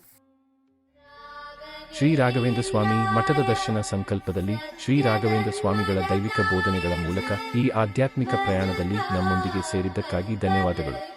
ಶ್ರೀ ರಾಘವೇಂದ್ರ ಸ್ವಾಮಿ ಮಠದ ದರ್ಶನ ಸಂಕಲ್ಪದಲ್ಲಿ ಶ್ರೀ ರಾಘವೇಂದ್ರ ಸ್ವಾಮಿಗಳ ದೈವಿಕ ಬೋಧನೆಗಳ ಮೂಲಕ ಈ ಆಧ್ಯಾತ್ಮಿಕ ಪ್ರಯಾಣದಲ್ಲಿ ನಮ್ಮೊಂದಿಗೆ ಸೇರಿದ್ದಕ್ಕಾಗಿ ಧನ್ಯವಾದಗಳು.